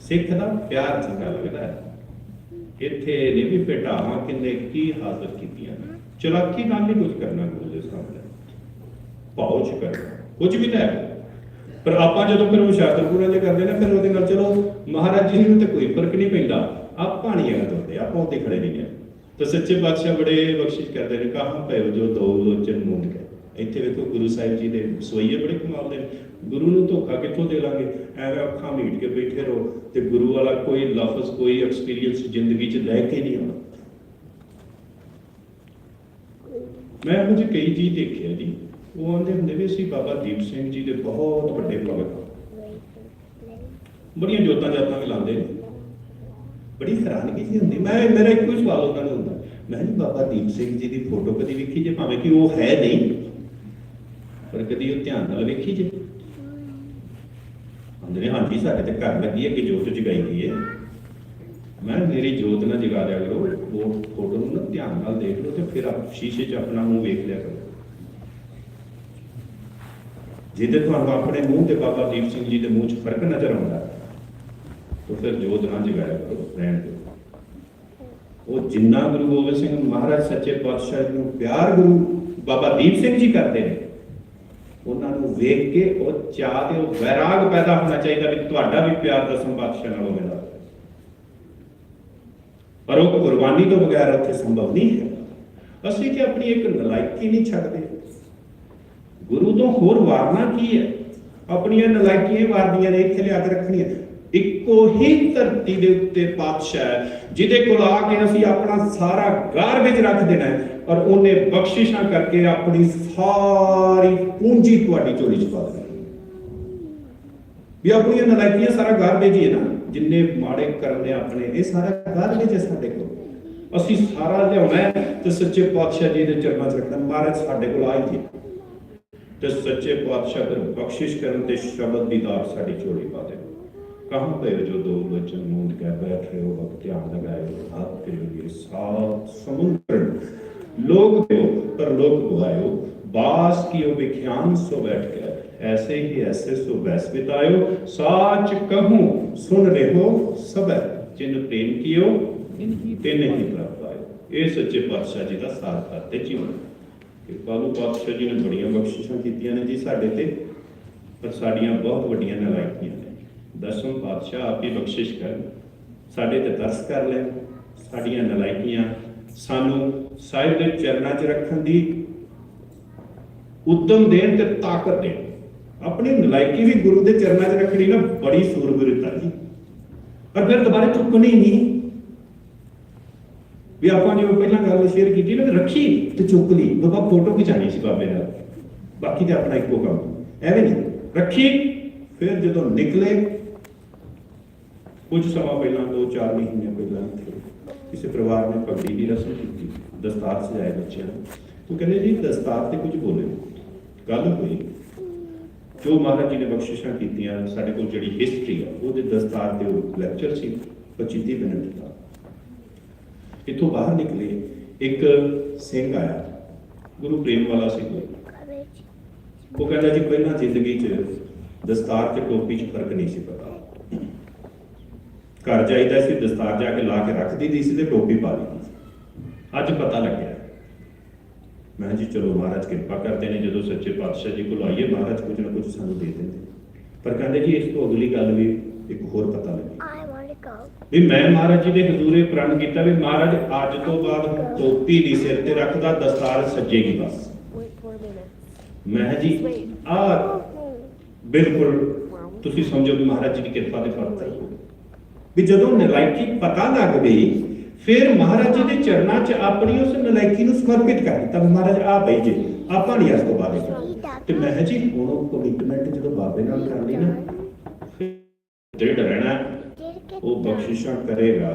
ਸਿੱਖ ਦਾ ਪਿਆਰ ਚੰਗਾ ਲੱਗਦਾ ਇੱਥੇ ਨਹੀਂ ਵੀ ਭੇਟਾਵਾਂ ਕਿੰਨੇ ਕੀ ਹਾਜ਼ਰ ਕੀਤੀਆਂ। ਨੇ ਚਲਾਕੀ ਨਾਲ ਨਹੀਂ ਕੁਝ ਕਰਨਾ ਗੁਰੂ ਦੇ ਸਾਹਮਣੇ। ਭਾਉ ਚ ਕਰਨਾ। ਕੁਝ ਵੀ ਲੈ ਪਰ ਆਪਾਂ ਜਦੋਂ ਫਿਰ ਉਹ ਸ਼ਾਸਤਰਪੂਰਾ ਜੇ ਕਰਦੇ ਨੇ, ਫਿਰ ਉਹਦੇ ਨਾਲ ਚਲੋ ਮਹਾਰਾਜ ਜੀ ਨੂੰ ਤੇ ਕੋਈ ਫ਼ਰਕ ਨਹੀਂ ਪੈਂਦਾ। ਆਪਾਂ ਨਹੀਂ ਇਹ ਕਰਦੇ ਆਪਾਂ ਉੱਤੇ ਖੜੇ ਨਹੀਂ ਆ ਤਾਂ ਸੱਚੇ ਪਾਤਸ਼ਾਹ ਬੜੇ ਬਖਸ਼ਿਸ਼ ਕਰਦੇ ਨੇ ਕਹਾਂ ਪਏ ਜੋ ਦੋ ਲੋਚਨ ਮੂੰਡ ਕੇ ਇੱਥੇ ਵੇਖੋ ਗੁਰੂ ਸਾਹਿਬ ਜੀ ਦੇ ਸੋਈਏ ਬੜੇ ਕਮਾਲ ਦੇ। ਗੁਰੂ ਨੂੰ ਧੋਖਾ ਕਿੱਥੋਂ ਦੇ ਲਾਂਗੇ? ਐਵੇਂ ਅੱਖਾਂ ਮੀਟ ਕੇ ਬੈਠੇ ਰਹੋ ਤੇ ਗੁਰੂ ਵਾਲਾ ਕੋਈ ਲਫ਼ਜ਼, ਕੋਈ ਐਕਸਪੀਰੀਅੰਸ ਜ਼ਿੰਦਗੀ 'ਚ ਲੈ ਕੇ ਨਹੀਂ ਆਉਣਾ ਮੈਂ ਇਹੋ ਜਿਹੇ ਕਈ ਚੀਜ਼ ਦੇਖਿਆ ਜੀ। ਉਹ ਆਂਦੇ ਹੁੰਦੇ ਵੀ ਅਸੀਂ ਬਾਬਾ ਦੀਪ ਸਿੰਘ ਜੀ ਦੇ ਬਹੁਤ ਵੱਡੇ ਭਗਤ ਹਾਂ। ਬੜੀਆਂ ਜੋਤਾਂ ਜਾਤਾਂ ਵੀ ਲਾਉਂਦੇ ਨੇ। ਬੜੀ ਹੈਰਾਨਗੀ ਜੀ ਹੁੰਦੀ। ਮੈਂ, ਮੇਰਾ ਇੱਕੋ ਹੀ ਸਵਾਲ ਉਹਨਾਂ ਨੂੰ ਹੁੰਦਾ। ਮੈਂ ਜੀ, ਬਾਬਾ ਦੀਪ ਸਿੰਘ ਜੀ ਦੀ ਫੋਟੋ ਕਦੀ ਵੇਖੀ ਜੇ? ਭਾਵੇਂ ਕਿ ਉਹ ਹੈ ਨਹੀਂ, ਪਰ ਕਦੀ ਉਹ ਧਿਆਨ ਨਾਲ ਵੇਖੀ ਜੇ? ਕਹਿੰਦੇ ਨੇ, ਹਾਂਜੀ, ਸਾਡੇ ਤੇ ਘਰ ਲੱਗੀ ਹੈ ਕਿ ਜੋਤ ਜਗਾਈ ਗਈ ਹੈ। ਮੈਂ ਕਿਹਾ, ਮੇਰੀ ਜੋਤ ਨਾਲ ਜਗਾ ਦਿਆ ਕਰੋ। ਉਹ ਫੋਟੋ ਨੂੰ ਨਾ ਧਿਆਨ ਨਾਲ ਦੇਖ ਲਓ ਤੇ ਫਿਰ ਆਪ ਸ਼ੀਸ਼ੇ 'ਚ ਆਪਣਾ ਮੂੰਹ ਵੇਖ ਲਿਆ ਕਰੋ। ਜਿਹਦੇ ਤੁਹਾਨੂੰ ਆਪਣੇ ਮੂੰਹ ਤੇ ਬਾਬਾ ਦੀਪ ਸਿੰਘ ਜੀ ਦੇ ਮੂੰਹ 'ਚ ਫ਼ਰਕ ਨਜ਼ਰ ਆਉਂਦਾ, ਤਾਂ ਫਿਰ ਜੋਤ ਨਾ ਜਗਾਇਆ ਕਰੋ, ਰਹਿਣ ਦਿਓ। ਉਹ ਜਿੰਨਾ ਗੁਰੂ ਗੋਬਿੰਦ ਸਿੰਘ ਮਹਾਰਾਜ ਸੱਚੇ ਪਾਤਸ਼ਾਹ ਜੀ ਨੂੰ ਪਿਆਰ ਗੁਰੂ ਬਾਬਾ ਦੀਪ ਸਿੰਘ ਜੀ ਕਰਦੇ ਨੇ, ਉਹਨਾਂ ਨੂੰ ਵੇਖ ਕੇ ਉਹ ਚਾਹ ਤੇ ਉਹ ਵੈਰਾਗ ਪੈਦਾ ਹੋਣਾ ਚਾਹੀਦਾ ਵੀ ਤੁਹਾਡਾ ਵੀ ਪਿਆਰ ਦਸਮ ਪਾਤਸ਼ਾਹ ਨਾਲ ਹੋਵੇਗਾ ਪਰ ਉਹ ਕੁਰਬਾਨੀ ਤੋਂ ਬਗੈਰ ਉੱਥੇ ਸੰਭਵ ਨਹੀਂ ਹੈ। ਅਸੀਂ ਕਿ ਆਪਣੀ ਇੱਕ ਨਲਾਇਕੀ ਨਹੀਂ ਛੱਡਦੇ। ਗੁਰੂ ਤੋਂ ਹੋਰ ਵਾਰਨਾ ਕੀ ਹੈ? ਆਪਣੀਆਂ ਨਲਾਇਕੀਆਂ ਹੀ ਨੇ, ਇੱਥੇ ਲਿਆ ਕੇ ਰੱਖਣੀਆਂ। ਇੱਕੋ ਹੀ ਧਰਤੀ ਦੇ ਉੱਤੇ ਪਾਤਸ਼ਾਹ ਜਿਹਦੇ ਕੋਲ ਆ ਕੇ ਅਸੀਂ ਆਪਣਾ ਸਾਰਾ ਗਾਰਬੇਜ ਰੱਖ ਦੇਣਾ ਹੈ ਉਹਨੇ ਬਖਸ਼ਿਸ਼ਾਂ ਕਰਕੇ ਆਪਣੀ ਸਾਰੀ ਪੂੰਜੀ ਤੁਹਾਡੀ ਝੋਲੀ ਚ ਪਾ ਦੇਣੀ ਵੀ ਆਪਣੀਆਂ ਨਲਾਇਕੀਆਂ ਸਾਰਾ ਗਾਰਬੇਜ ਹੀ ਹੈ ਨਾ, ਜਿੰਨੇ ਮਾੜੇ ਕਰਨੇ ਆਪਣੇ, ਇਹ ਸਾਰਾ ਗਾਰਬੇਜ ਹੈ ਸਾਡੇ ਕੋਲ। ਅਸੀਂ ਸਾਰਾ ਲਿਆਉਣਾ ਤੇ ਸੱਚੇ ਪਾਤਸ਼ਾਹ ਜੀ ਦੇ ਚਰਨਾਂ 'ਚ ਰੱਖਣਾ ਮਹਾਰਾਜ ਸਾਡੇ ਕੋਲ ਆਈ ਜੀ। ਤੇ ਸੱਚੇ ਪਾਤਸ਼ਾਹ ਫਿਰ ਬਖਸ਼ਿਸ਼ ਕਰਨ ਤੇ ਸ਼ਬਦ ਦੀਦਾਰ ਸਾਡੀ ਝੋਲੀ ਪਾ ਦੇ। ਕਹਾਂ ਪਏ ਜੋ ਦੋ ਬਚਨ ਮੂੰਦ ਕੇ ਬੈਠ ਰਹੇ ਹੋ ਵਕਤ ਧਿਆਨ ਲਗਾਏ ਹੱਥ ਕਰਿਓ ਇਹ ਸਾਥ ਸਮੁੰਦਰ ਲੋਗ ਦਿਓ ਪਰ ਲੋਗ ਭੁਆਇਓ ਬਾਸ ਕੀਓ ਵਿਖਿਆਨ ਸੋ ਬੈਠ ਕੇ। ਐਸੇ ਹੀ ਐਸੇ ਸੋ ਵੈਸ ਬਿਤਾਇਓ, ਸਾਚ ਕਹੂੰ, ਸੁਣ ਰਹੋ ਸਭੈ। ਜਿਨ ਪ੍ਰੇਮ ਕੀਓ, ਤਿਨ ਹੀ ਪ੍ਰਾਪਤ ਆਇਓ ਇਹ ਸੱਚੇ ਪਾਤਸ਼ਾਹ ਜੀ ਦਾ ਸਾਥ ਕਰਦੇ ਜੀਵਨ। ਕਿਰਪਾਲੂ ਪਾਤਸ਼ਾਹ ਜੀ ਨੇ ਬੜੀਆਂ ਬਖਸ਼ਿਸ਼ਾਂ ਕੀਤੀਆਂ ਨੇ ਜੀ ਸਾਡੇ ਤੇ, ਪਰ ਸਾਡੀਆਂ ਬਹੁਤ ਵੱਡੀਆਂ ਨਲਾਇਕੀਆਂ ਨੇ। ਦਸਮ ਪਾਤਸ਼ਾਹ ਆਪ ਬਖਸ਼ਿਸ਼ ਕਰਨ, ਸਾਡੇ ਤੇ ਤਰਸ ਕਰ ਲੈਣ, ਸਾਡੀਆਂ ਨਲਾਇਕੀਆਂ ਸਾਨੂੰ ਸਾਹਿਬ ਦੇ ਚਰਨਾਂ 'ਚ ਰੱਖਣ ਦੀ ਉਦਮ ਦੇਣ ਤੇ ਤਾਕਤ ਦੇਣ। ਆਪਣੀ ਨਲਾਇਕੀ ਵੀ ਗੁਰੂ ਦੇ ਚਰਨਾਂ 'ਚ ਰੱਖਣੀ ਨਾ ਬੜੀ ਸੂਰਬੀਰਤਾ ਜੀ। ਪਰ ਫਿਰ ਦੁਬਾਰਾ ਚੁੱਕਣੀ ਨਹੀਂ। ਵੀ ਆਪਾਂ ਜਿਵੇਂ ਪਹਿਲਾਂ ਗੱਲ ਸ਼ੇਅਰ ਕੀਤੀ ਨਾ ਵੀ ਰੱਖੀ ਤੇ ਚੁੱਕ ਲਈ। ਬਾਬਾ ਫੋਟੋ ਖਿਚਾਣੀ ਸੀ ਬਾਬੇ ਨਾਲ। ਬਾਕੀ ਤੇ ਆਪਣਾ ਇੱਕੋ ਕੰਮ। ਐਵੇਂ ਨਹੀਂ। ਰੱਖੀ, ਫਿਰ ਜਦੋਂ ਨਿਕਲੇ, ਕੁਝ ਸਮਾਂ ਪਹਿਲਾਂ 2-4 ਮਹੀਨੇ ਪਹਿਲਾਂ ਕਿਸੇ ਪਰਿਵਾਰ ਨੇ ਪਗੜੀ ਦੀ ਰਸਮ ਕੀਤੀ, ਦਸਤਾਰ ਸਜਾਏ ਬੱਚਿਆਂ ਨੂੰ। ਉਹ ਕਹਿੰਦੇ ਜੀ, ਦਸਤਾਰ ਤੇ ਕੁਝ ਬੋਲੇ ਗੱਲ ਹੋਈ। ਜੋ ਮਹਾਰਾਜ ਜੀ ਨੇ ਬਖਸ਼ਿਸ਼ਾਂ ਕੀਤੀਆਂ, ਸਾਡੇ ਕੋਲ ਜਿਹੜੀ ਹਿਸਟਰੀ ਆ, ਉਹਦੇ ਦਸਤਾਰ ਤੇ ਉਹ ਲੈਕਚਰ ਸੀ 25 ਮਿੰਟ ਦਾ। ਇੱਥੋਂ ਬਾਹਰ ਨਿਕਲੇ ਇੱਕ ਸਿੰਘ ਆਇਆ। ਗੁਰੂ ਪ੍ਰੇਮ ਵਾਲਾ ਸੀ ਕੋਈ। ਉਹ ਕਹਿੰਦਾ ਜੀ ਪਹਿਲਾਂ ਜ਼ਿੰਦਗੀ 'ਚ ਦਸਤਾਰ ਤੇ ਟੋਪੀ 'ਚ ਫ਼ਰਕ ਨਹੀਂ ਸੀ ਪਤਾ। ਘਰ ਜਾਈਦਾ ਸੀ, ਦਸਤਾਰ ਜਾ ਕੇ ਲਾ ਕੇ ਰੱਖ ਦਿੱਤੀ ਸੀ ਤੇ ਟੋਪੀ ਪਾ ਲਈ ਸੀ। ਅੱਜ ਪਤਾ ਲੱਗਿਆ। ਮੈਂ ਕਿਹਾ ਜੀ, ਚਲੋ ਮਹਾਰਾਜ ਕਿਰਪਾ ਕਰਦੇ ਨੇ, ਜਦੋਂ ਸੱਚੇ ਪਾਤਸ਼ਾਹ ਜੀ ਕੋਲ ਆਈਏ, ਮਹਾਰਾਜ ਕੁਝ ਨਾ ਕੁਝ ਸਾਨੂੰ ਦੇ ਦਿੰਦੇ। ਪਰ ਕਹਿੰਦੇ ਜੀ, ਇਸ ਤੋਂ ਅਗਲੀ ਗੱਲ ਵੀ ਇੱਕ ਹੋਰ ਪਤਾ ਲੱਗੀ। ਵੀ ਮੈਂ ਮਹਾਰਾਜ ਜੀ ਦੇ ਹਜ਼ੂਰੇ ਪ੍ਰਣ ਕੀਤਾ ਵੀ ਮਹਾਰਾਜ, ਅੱਜ ਤੋਂ ਬਾਅਦ ਟੋਪੀ ਨਹੀਂ ਸਿਰ ਤੇ ਰੱਖਦਾ, ਦਸਤਾਰ ਸੱਜੇਗੀ ਬਸ। ਮੈਂ ਜੀ, ਆ ਬਿਲਕੁਲ, ਤੁਸੀਂ ਸਮਝੋ ਵੀ ਮਹਾਰਾਜ ਜੀ ਦੀ ਕਿਰਪਾ ਦੇ ਫਲ ਤੇ ਵੀ ਜਦੋਂ ਨਲਾਇਕੀ ਪਤਾ ਲੱਗ ਗਈ, ਫਿਰ ਮਹਾਰਾਜ ਜੀ ਦੇ ਚਰਨਾਂ 'ਚ ਆਪਣੀ ਉਸ ਨਲਾਇਕੀ ਨੂੰ ਸਮਰਪਿਤ ਕਰ ਦਿੱਤਾ ਮਹਾਰਾਜ, ਆ ਬਈ ਜੀ ਆਪਾਂ ਨਹੀਂ ਇਸ ਤੋਂ ਬਾਅਦ ਤੇ ਮੈਂ ਜੀ, ਹੁਣ ਉਹ ਕਮਿਟਮੈਂਟ ਜਦੋਂ ਬਾਬੇ ਨਾਲ ਕਰ ਲਈ ਨਾ ਦ੍ਰਿੜ ਰਹਿਣਾ ਉਹ ਬਖਸ਼ਿਸ਼ਾਂ ਕਰੇਗਾ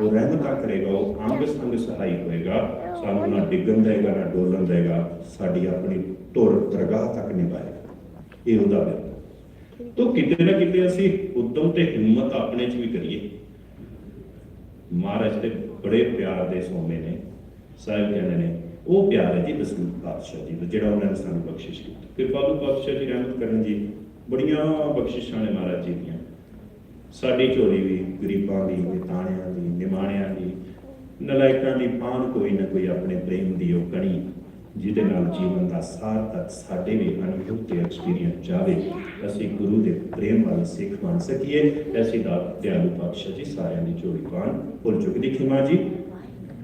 ਉਹ ਰਹਿਮਤਾਂ ਕਰੇਗਾ ਉਹ ਅੰਗ ਸੰਗ ਸਹਾਈ ਹੋਏਗਾ ਸਾਨੂੰ ਨਾ ਡਿੱਗਣ ਦੇਗਾ ਨਾ ਡੋਲਣ ਦੇਗਾ ਸਾਡੀ ਆਪਣੀ ਧੁਰ ਦਰਗਾਹ ਤੱਕ ਨਿਭਾਏਗਾ। ਇਹ ਉਹਦਾ ਹੈ। ਤੋ ਕਿਤੇ ਨਾ ਕਿਤੇ ਅਸੀਂ ਉਦਮ ਤੇ ਹਿੰਮਤ ਆਪਣੇ ਚ ਵੀ ਕਰੀਏ। ਮਹਾਰਾਜ ਦੇ ਬੜੇ ਪਿਆਰ ਦੇ ਸੋਮੇ ਨੇ ਸਾਹਿਬ ਕਹਿੰਦੇ ਨੇ ਉਹ ਪਿਆਰ ਹੈ ਜੀ ਦਸਵੇਂ ਪਾਤਸ਼ਾਹ ਜੀ ਜਿਹੜਾ ਉਹਨਾਂ ਨੇ ਸਾਨੂੰ ਬਖਸ਼ਿਸ਼ ਕੀਤੀ। ਕਿਰਪਾਲੂ ਪਾਤਸ਼ਾਹ ਜੀ ਰਹਿਮਤ ਕਰਨ ਜੀ ਬੜੀਆਂ ਬਖਸ਼ਿਸ਼ਾਂ ਨੇ ਮਹਾਰਾਜ ਜੀ ਦੀਆਂ। ਸਾਡੀ ਝੋਲੀ ਵੀ ਗਰੀਬਾਂ ਦੀ ਨਿਤਾਣਿਆਂ ਦੀ, ਨਿਮਾਣਿਆਂ ਦੀ, ਨਲਾਇਕਾਂ ਦੀ ਪਾਣ ਕੋਈ ਨਾ ਕੋਈ ਆਪਣੇ ਪ੍ਰੇਮ ਦੀ ਉਹ ਕਣੀ, ਜਿਹਦੇ ਨਾਲ ਜੀਵਨ ਦਾ ਸਾਰ ਤੱਕ ਸਾਡੇ ਵੀ ਅਨੁਭਵ ਤੇ ਐਕਸਪੀਰੀਅੰਸ ਜਾਵੇ। ਅਸੀਂ ਗੁਰੂ ਦੇ ਪ੍ਰੇਮ ਵਾਲੇ ਸਿੱਖ ਬਣ ਸਕੀਏ। ਐਸੀ ਦਾ ਦਿਆਲੂ ਪਾਤਸ਼ਾਹ ਜੀ ਸਾਰਿਆਂ ਦੀ ਝੋਲੀ ਪਾਣ ਭੁੱਲ ਚੁੱਕਦੀ ਖਿਮਾ ਜੀ।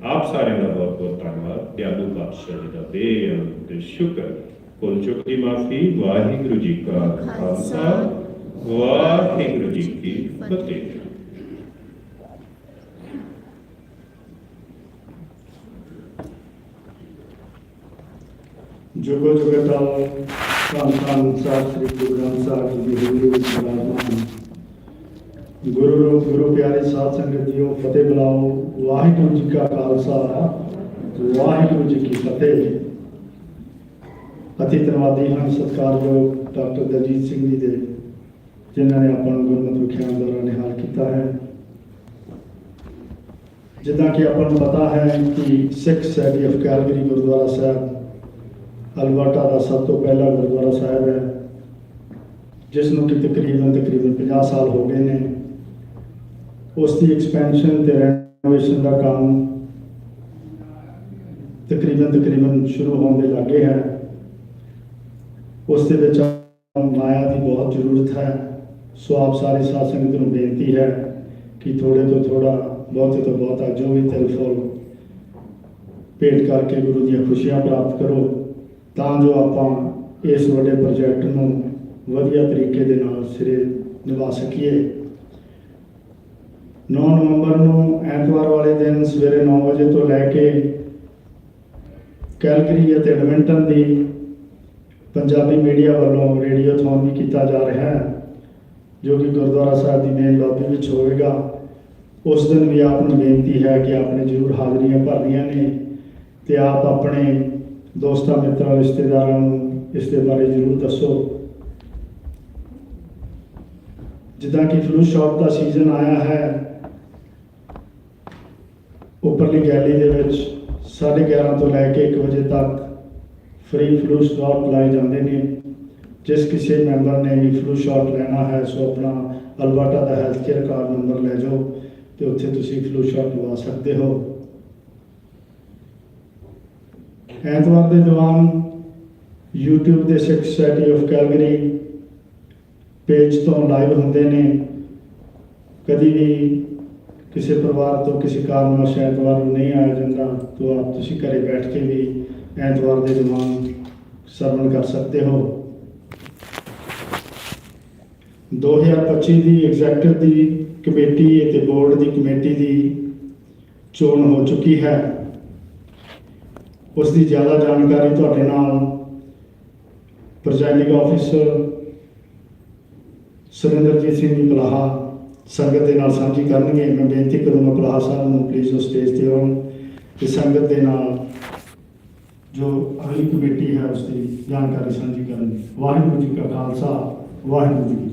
ਆਪ ਸਾਰਿਆਂ ਦਾ ਬਹੁਤ ਬਹੁਤ ਧੰਨਵਾਦ। ਦਿਆਲੂ ਪਾਤਸ਼ਾਹ ਜੀ ਦਾ ਬੇਅੰਤ ਸ਼ੁਕਰ। ਭੁੱਲ ਚੁੱਕ ਦੀ ਮਾਫੀ। ਵਾਹਿਗੁਰੂ ਜੀ ਕਾ ਖਾਲਸਾ। ਵਾਹਿਗੁਰੂ ਜੀ ਕੀ ਫਤਿਹ ਜੁਗੋ ਜੁਗਤਾਲ ਧੰਨ ਧੰਨ ਸਾਹਿਬ ਸ੍ਰੀ ਗੁਰੂ ਗ੍ਰੰਥ ਸਾਹਿਬ ਜੀ ਦੀ ਹਜ਼ੂਰੀ ਵਿੱਚ ਬਿਰਾਜਮਾਨ ਗੁਰੂ ਰੂਪ ਗੁਰੂ ਪਿਆਰੇ ਸਾਧ ਸੰਗਤ ਜੀਓ ਫਤਿਹ ਬੁਲਾਓ ਵਾਹਿਗੁਰੂ ਜੀ ਕਾ ਖਾਲਸਾ ਵਾਹਿਗੁਰੂ ਜੀ ਕੀ ਫਤਿਹ ਅਤੀ ਧੰਨਵਾਦੀ ਹਨ ਸਤਿਕਾਰਯੋਗ ਡਾਕਟਰ ਦਲਜੀਤ ਸਿੰਘ ਜੀ ਦੇ ਜਿਨ੍ਹਾਂ ਨੇ ਆਪਾਂ ਨੂੰ ਗੁਰਮਤਿ ਵਿਖਿਆਨ ਦੁਆਰਾ ਨਿਹਾਲ ਕੀਤਾ ਹੈ। ਜਿੱਦਾਂ ਕਿ ਆਪਾਂ ਨੂੰ ਪਤਾ ਹੈ ਕਿ Sikh society of Calgary Gurdwara Sahib Alberta ਦਾ ਸਭ ਤੋਂ ਪਹਿਲਾ ਗੁਰਦੁਆਰਾ ਸਾਹਿਬ ਹੈ, ਜਿਸ ਨੂੰ ਕਿ ਤਕਰੀਬਨ ਤਕਰੀਬਨ 50 ਸਾਲ ਹੋ ਗਏ ਨੇ। ਉਸ ਦੀ ਐਕਸਪੈਂਸ਼ਨ ਤੇ ਰੈਨੋਵੇਸ਼ਨ ਦਾ ਕੰਮ ਤਕਰੀਬਨ ਤਕਰੀਬਨ ਸ਼ੁਰੂ ਹੋਣ ਦੇ ਲਾਗੇ ਹੈ। ਉਸ ਦੇ ਵਿੱਚ ਮਾਇਆ ਦੀ ਬਹੁਤ ਜ਼ਰੂਰਤ ਹੈ। ਸੋ ਆਪ ਸਾਰੇ ਸਾਧ ਸੰਗਤ ਨੂੰ ਬੇਨਤੀ ਹੈ ਕਿ ਥੋੜੇ ਤੋਂ ਥੋੜਾ ਬਹੁਤੇ ਤੋਂ ਬਹੁਤਾ ਜੋ ਵੀ ਤਿਲ ਫੁੱਲ ਭੇਟ ਕਰਕੇ ਗੁਰੂ ਦੀਆਂ ਖੁਸ਼ੀਆਂ ਪ੍ਰਾਪਤ ਕਰੋ ਤਾਂ ਜੋ ਆਪਾਂ ਇਸ ਵੱਡੇ ਪ੍ਰੋਜੈਕਟ ਨੂੰ ਵਧੀਆ ਤਰੀਕੇ ਦੇ ਨਾਲ ਸਿਰੇ ਨਿਭਾ ਸਕੀਏ। 9 ਨਵੰਬਰ ਨੂੰ ਐਤਵਾਰ ਵਾਲੇ ਦਿਨ ਸਵੇਰੇ 9 ਵਜੇ ਤੋਂ ਲੈ ਕੇ ਕੈਲਗਰੀ ਅਤੇ ਐਡਮਿੰਟਨ ਦੀ ਪੰਜਾਬੀ ਮੀਡੀਆ ਵੱਲੋਂ ਰੇਡੀਓ ਰੇਡੀਓਥੌਨ ਵੀ ਕੀਤਾ ਜਾ ਰਿਹਾ ਹੈ। ਜੋ ਕਿ ਗੁਰਦੁਆਰਾ ਸਾਹਿਬ ਦੀ ਮੇਨ ਲੌਬੀ ਵਿੱਚ ਹੋਵੇਗਾ, ਉਸ ਦਿਨ ਵੀ ਆਪ ਨੂੰ ਬੇਨਤੀ ਹੈ ਕਿ ਆਪਨੇ ਜ਼ਰੂਰ ਹਾਜ਼ਰੀਆਂ ਭਰਨੀਆਂ ਨੇ ਤੇ ਆਪ ਆਪਣੇ ਦੋਸਤਾਂ, ਮਿੱਤਰਾਂ, ਰਿਸ਼ਤੇਦਾਰਾਂ ਨੂੰ ਇਸ ਦੇ ਬਾਰੇ ਜ਼ਰੂਰ ਦੱਸੋ। ਜਿੱਦਾਂ ਕਿ ਫਲੂ ਸ਼ਾਟ ਦਾ ਸੀਜ਼ਨ ਆਇਆ ਹੈ, ਉੱਪਰਲੀ ਗੈਲੀ ਦੇ ਵਿੱਚ 11:30 ਤੋਂ ਲੈ ਕੇ 1 ਵਜੇ ਤੱਕ ਫ੍ਰੀ ਫਲੂ ਸ਼ਾਟ ਲਾਏ ਜਾਂਦੇ ਨੇ। ਜਿਸ ਕਿਸੇ ਮੈਂਬਰ ਨੇ ਵੀ ਫਲੂ ਸ਼ਾਟ ਲੈਣਾ ਹੈ, ਸੋ ਆਪਣਾ ਅਲਬਰਟਾ ਦਾ ਹੈਲਥ ਕੇਅਰ ਕਾਰਡ ਨੰਬਰ ਲੈ ਜਾਓ ਤੇ ਉੱਥੇ ਤੁਸੀਂ ਫਲੂ ਸ਼ਾਟ ਲਵਾ ਸਕਦੇ ਹੋ। ਐਤਵਾਰ ਦੇ ਦੌਰਾਨ YouTube ਦੇ Sikh society of Calgary page ਤੋਂ ਲਾਈਵ ਹੁੰਦੇ ਨੇ। ਕਦੀ ਵੀ ਕਿਸੇ ਪਰਿਵਾਰ ਤੋਂ ਕਿਸੇ ਕਾਰਨਵਸ਼ ਐਤਵਾਰ ਨੂੰ ਨਹੀਂ ਆਇਆ ਜਾਂਦਾ, ਤਾਂ ਆਪ ਤੁਸੀਂ ਘਰੇ ਬੈਠ ਕੇ ਵੀ ਐਤਵਾਰ ਦੇ ਦੌਰਾਨ ਸਰਵਣ ਕਰ ਸਕਦੇ ਹੋ। 2025 ਦੀ ਐਗਜ਼ੈਕਟਿਵ ਦੀ ਕਮੇਟੀ ਅਤੇ ਬੋਰਡ ਦੀ ਕਮੇਟੀ ਦੀ ਚੋਣ ਹੋ ਚੁੱਕੀ ਹੈ। ਉਸ ਦੀ ਜ਼ਿਆਦਾ ਜਾਣਕਾਰੀ ਤੁਹਾਡੇ ਨਾਲ ਪ੍ਰੈਜ਼ਾਈਡਿੰਗ ਆਫੀਸਰ ਸੁਰਿੰਦਰਜੀਤ ਸਿੰਘ ਜੀ ਪਲਾਹਾ ਸੰਗਤ ਦੇ ਨਾਲ ਸਾਂਝੀ ਕਰਨਗੇ। ਮੈਂ ਬੇਨਤੀ ਕਰੂੰਗਾ ਕਲਾਹਾ ਸਾਹਿਬ ਨੂੰ ਪਲੀਜ਼ ਉਸ ਸਟੇਜ ਤੇ ਆਉਣ ਤੇ ਸੰਗਤ ਦੇ ਨਾਲ ਜੋ ਅਗਲੀ ਕਮੇਟੀ ਹੈ ਉਸ ਦੀ ਜਾਣਕਾਰੀ ਸਾਂਝੀ ਕਰਨਗੇ। ਵਾਹਿਗੁਰੂ ਜੀ ਕਾ ਖਾਲਸਾ, ਵਾਹਿਗੁਰੂ ਜੀ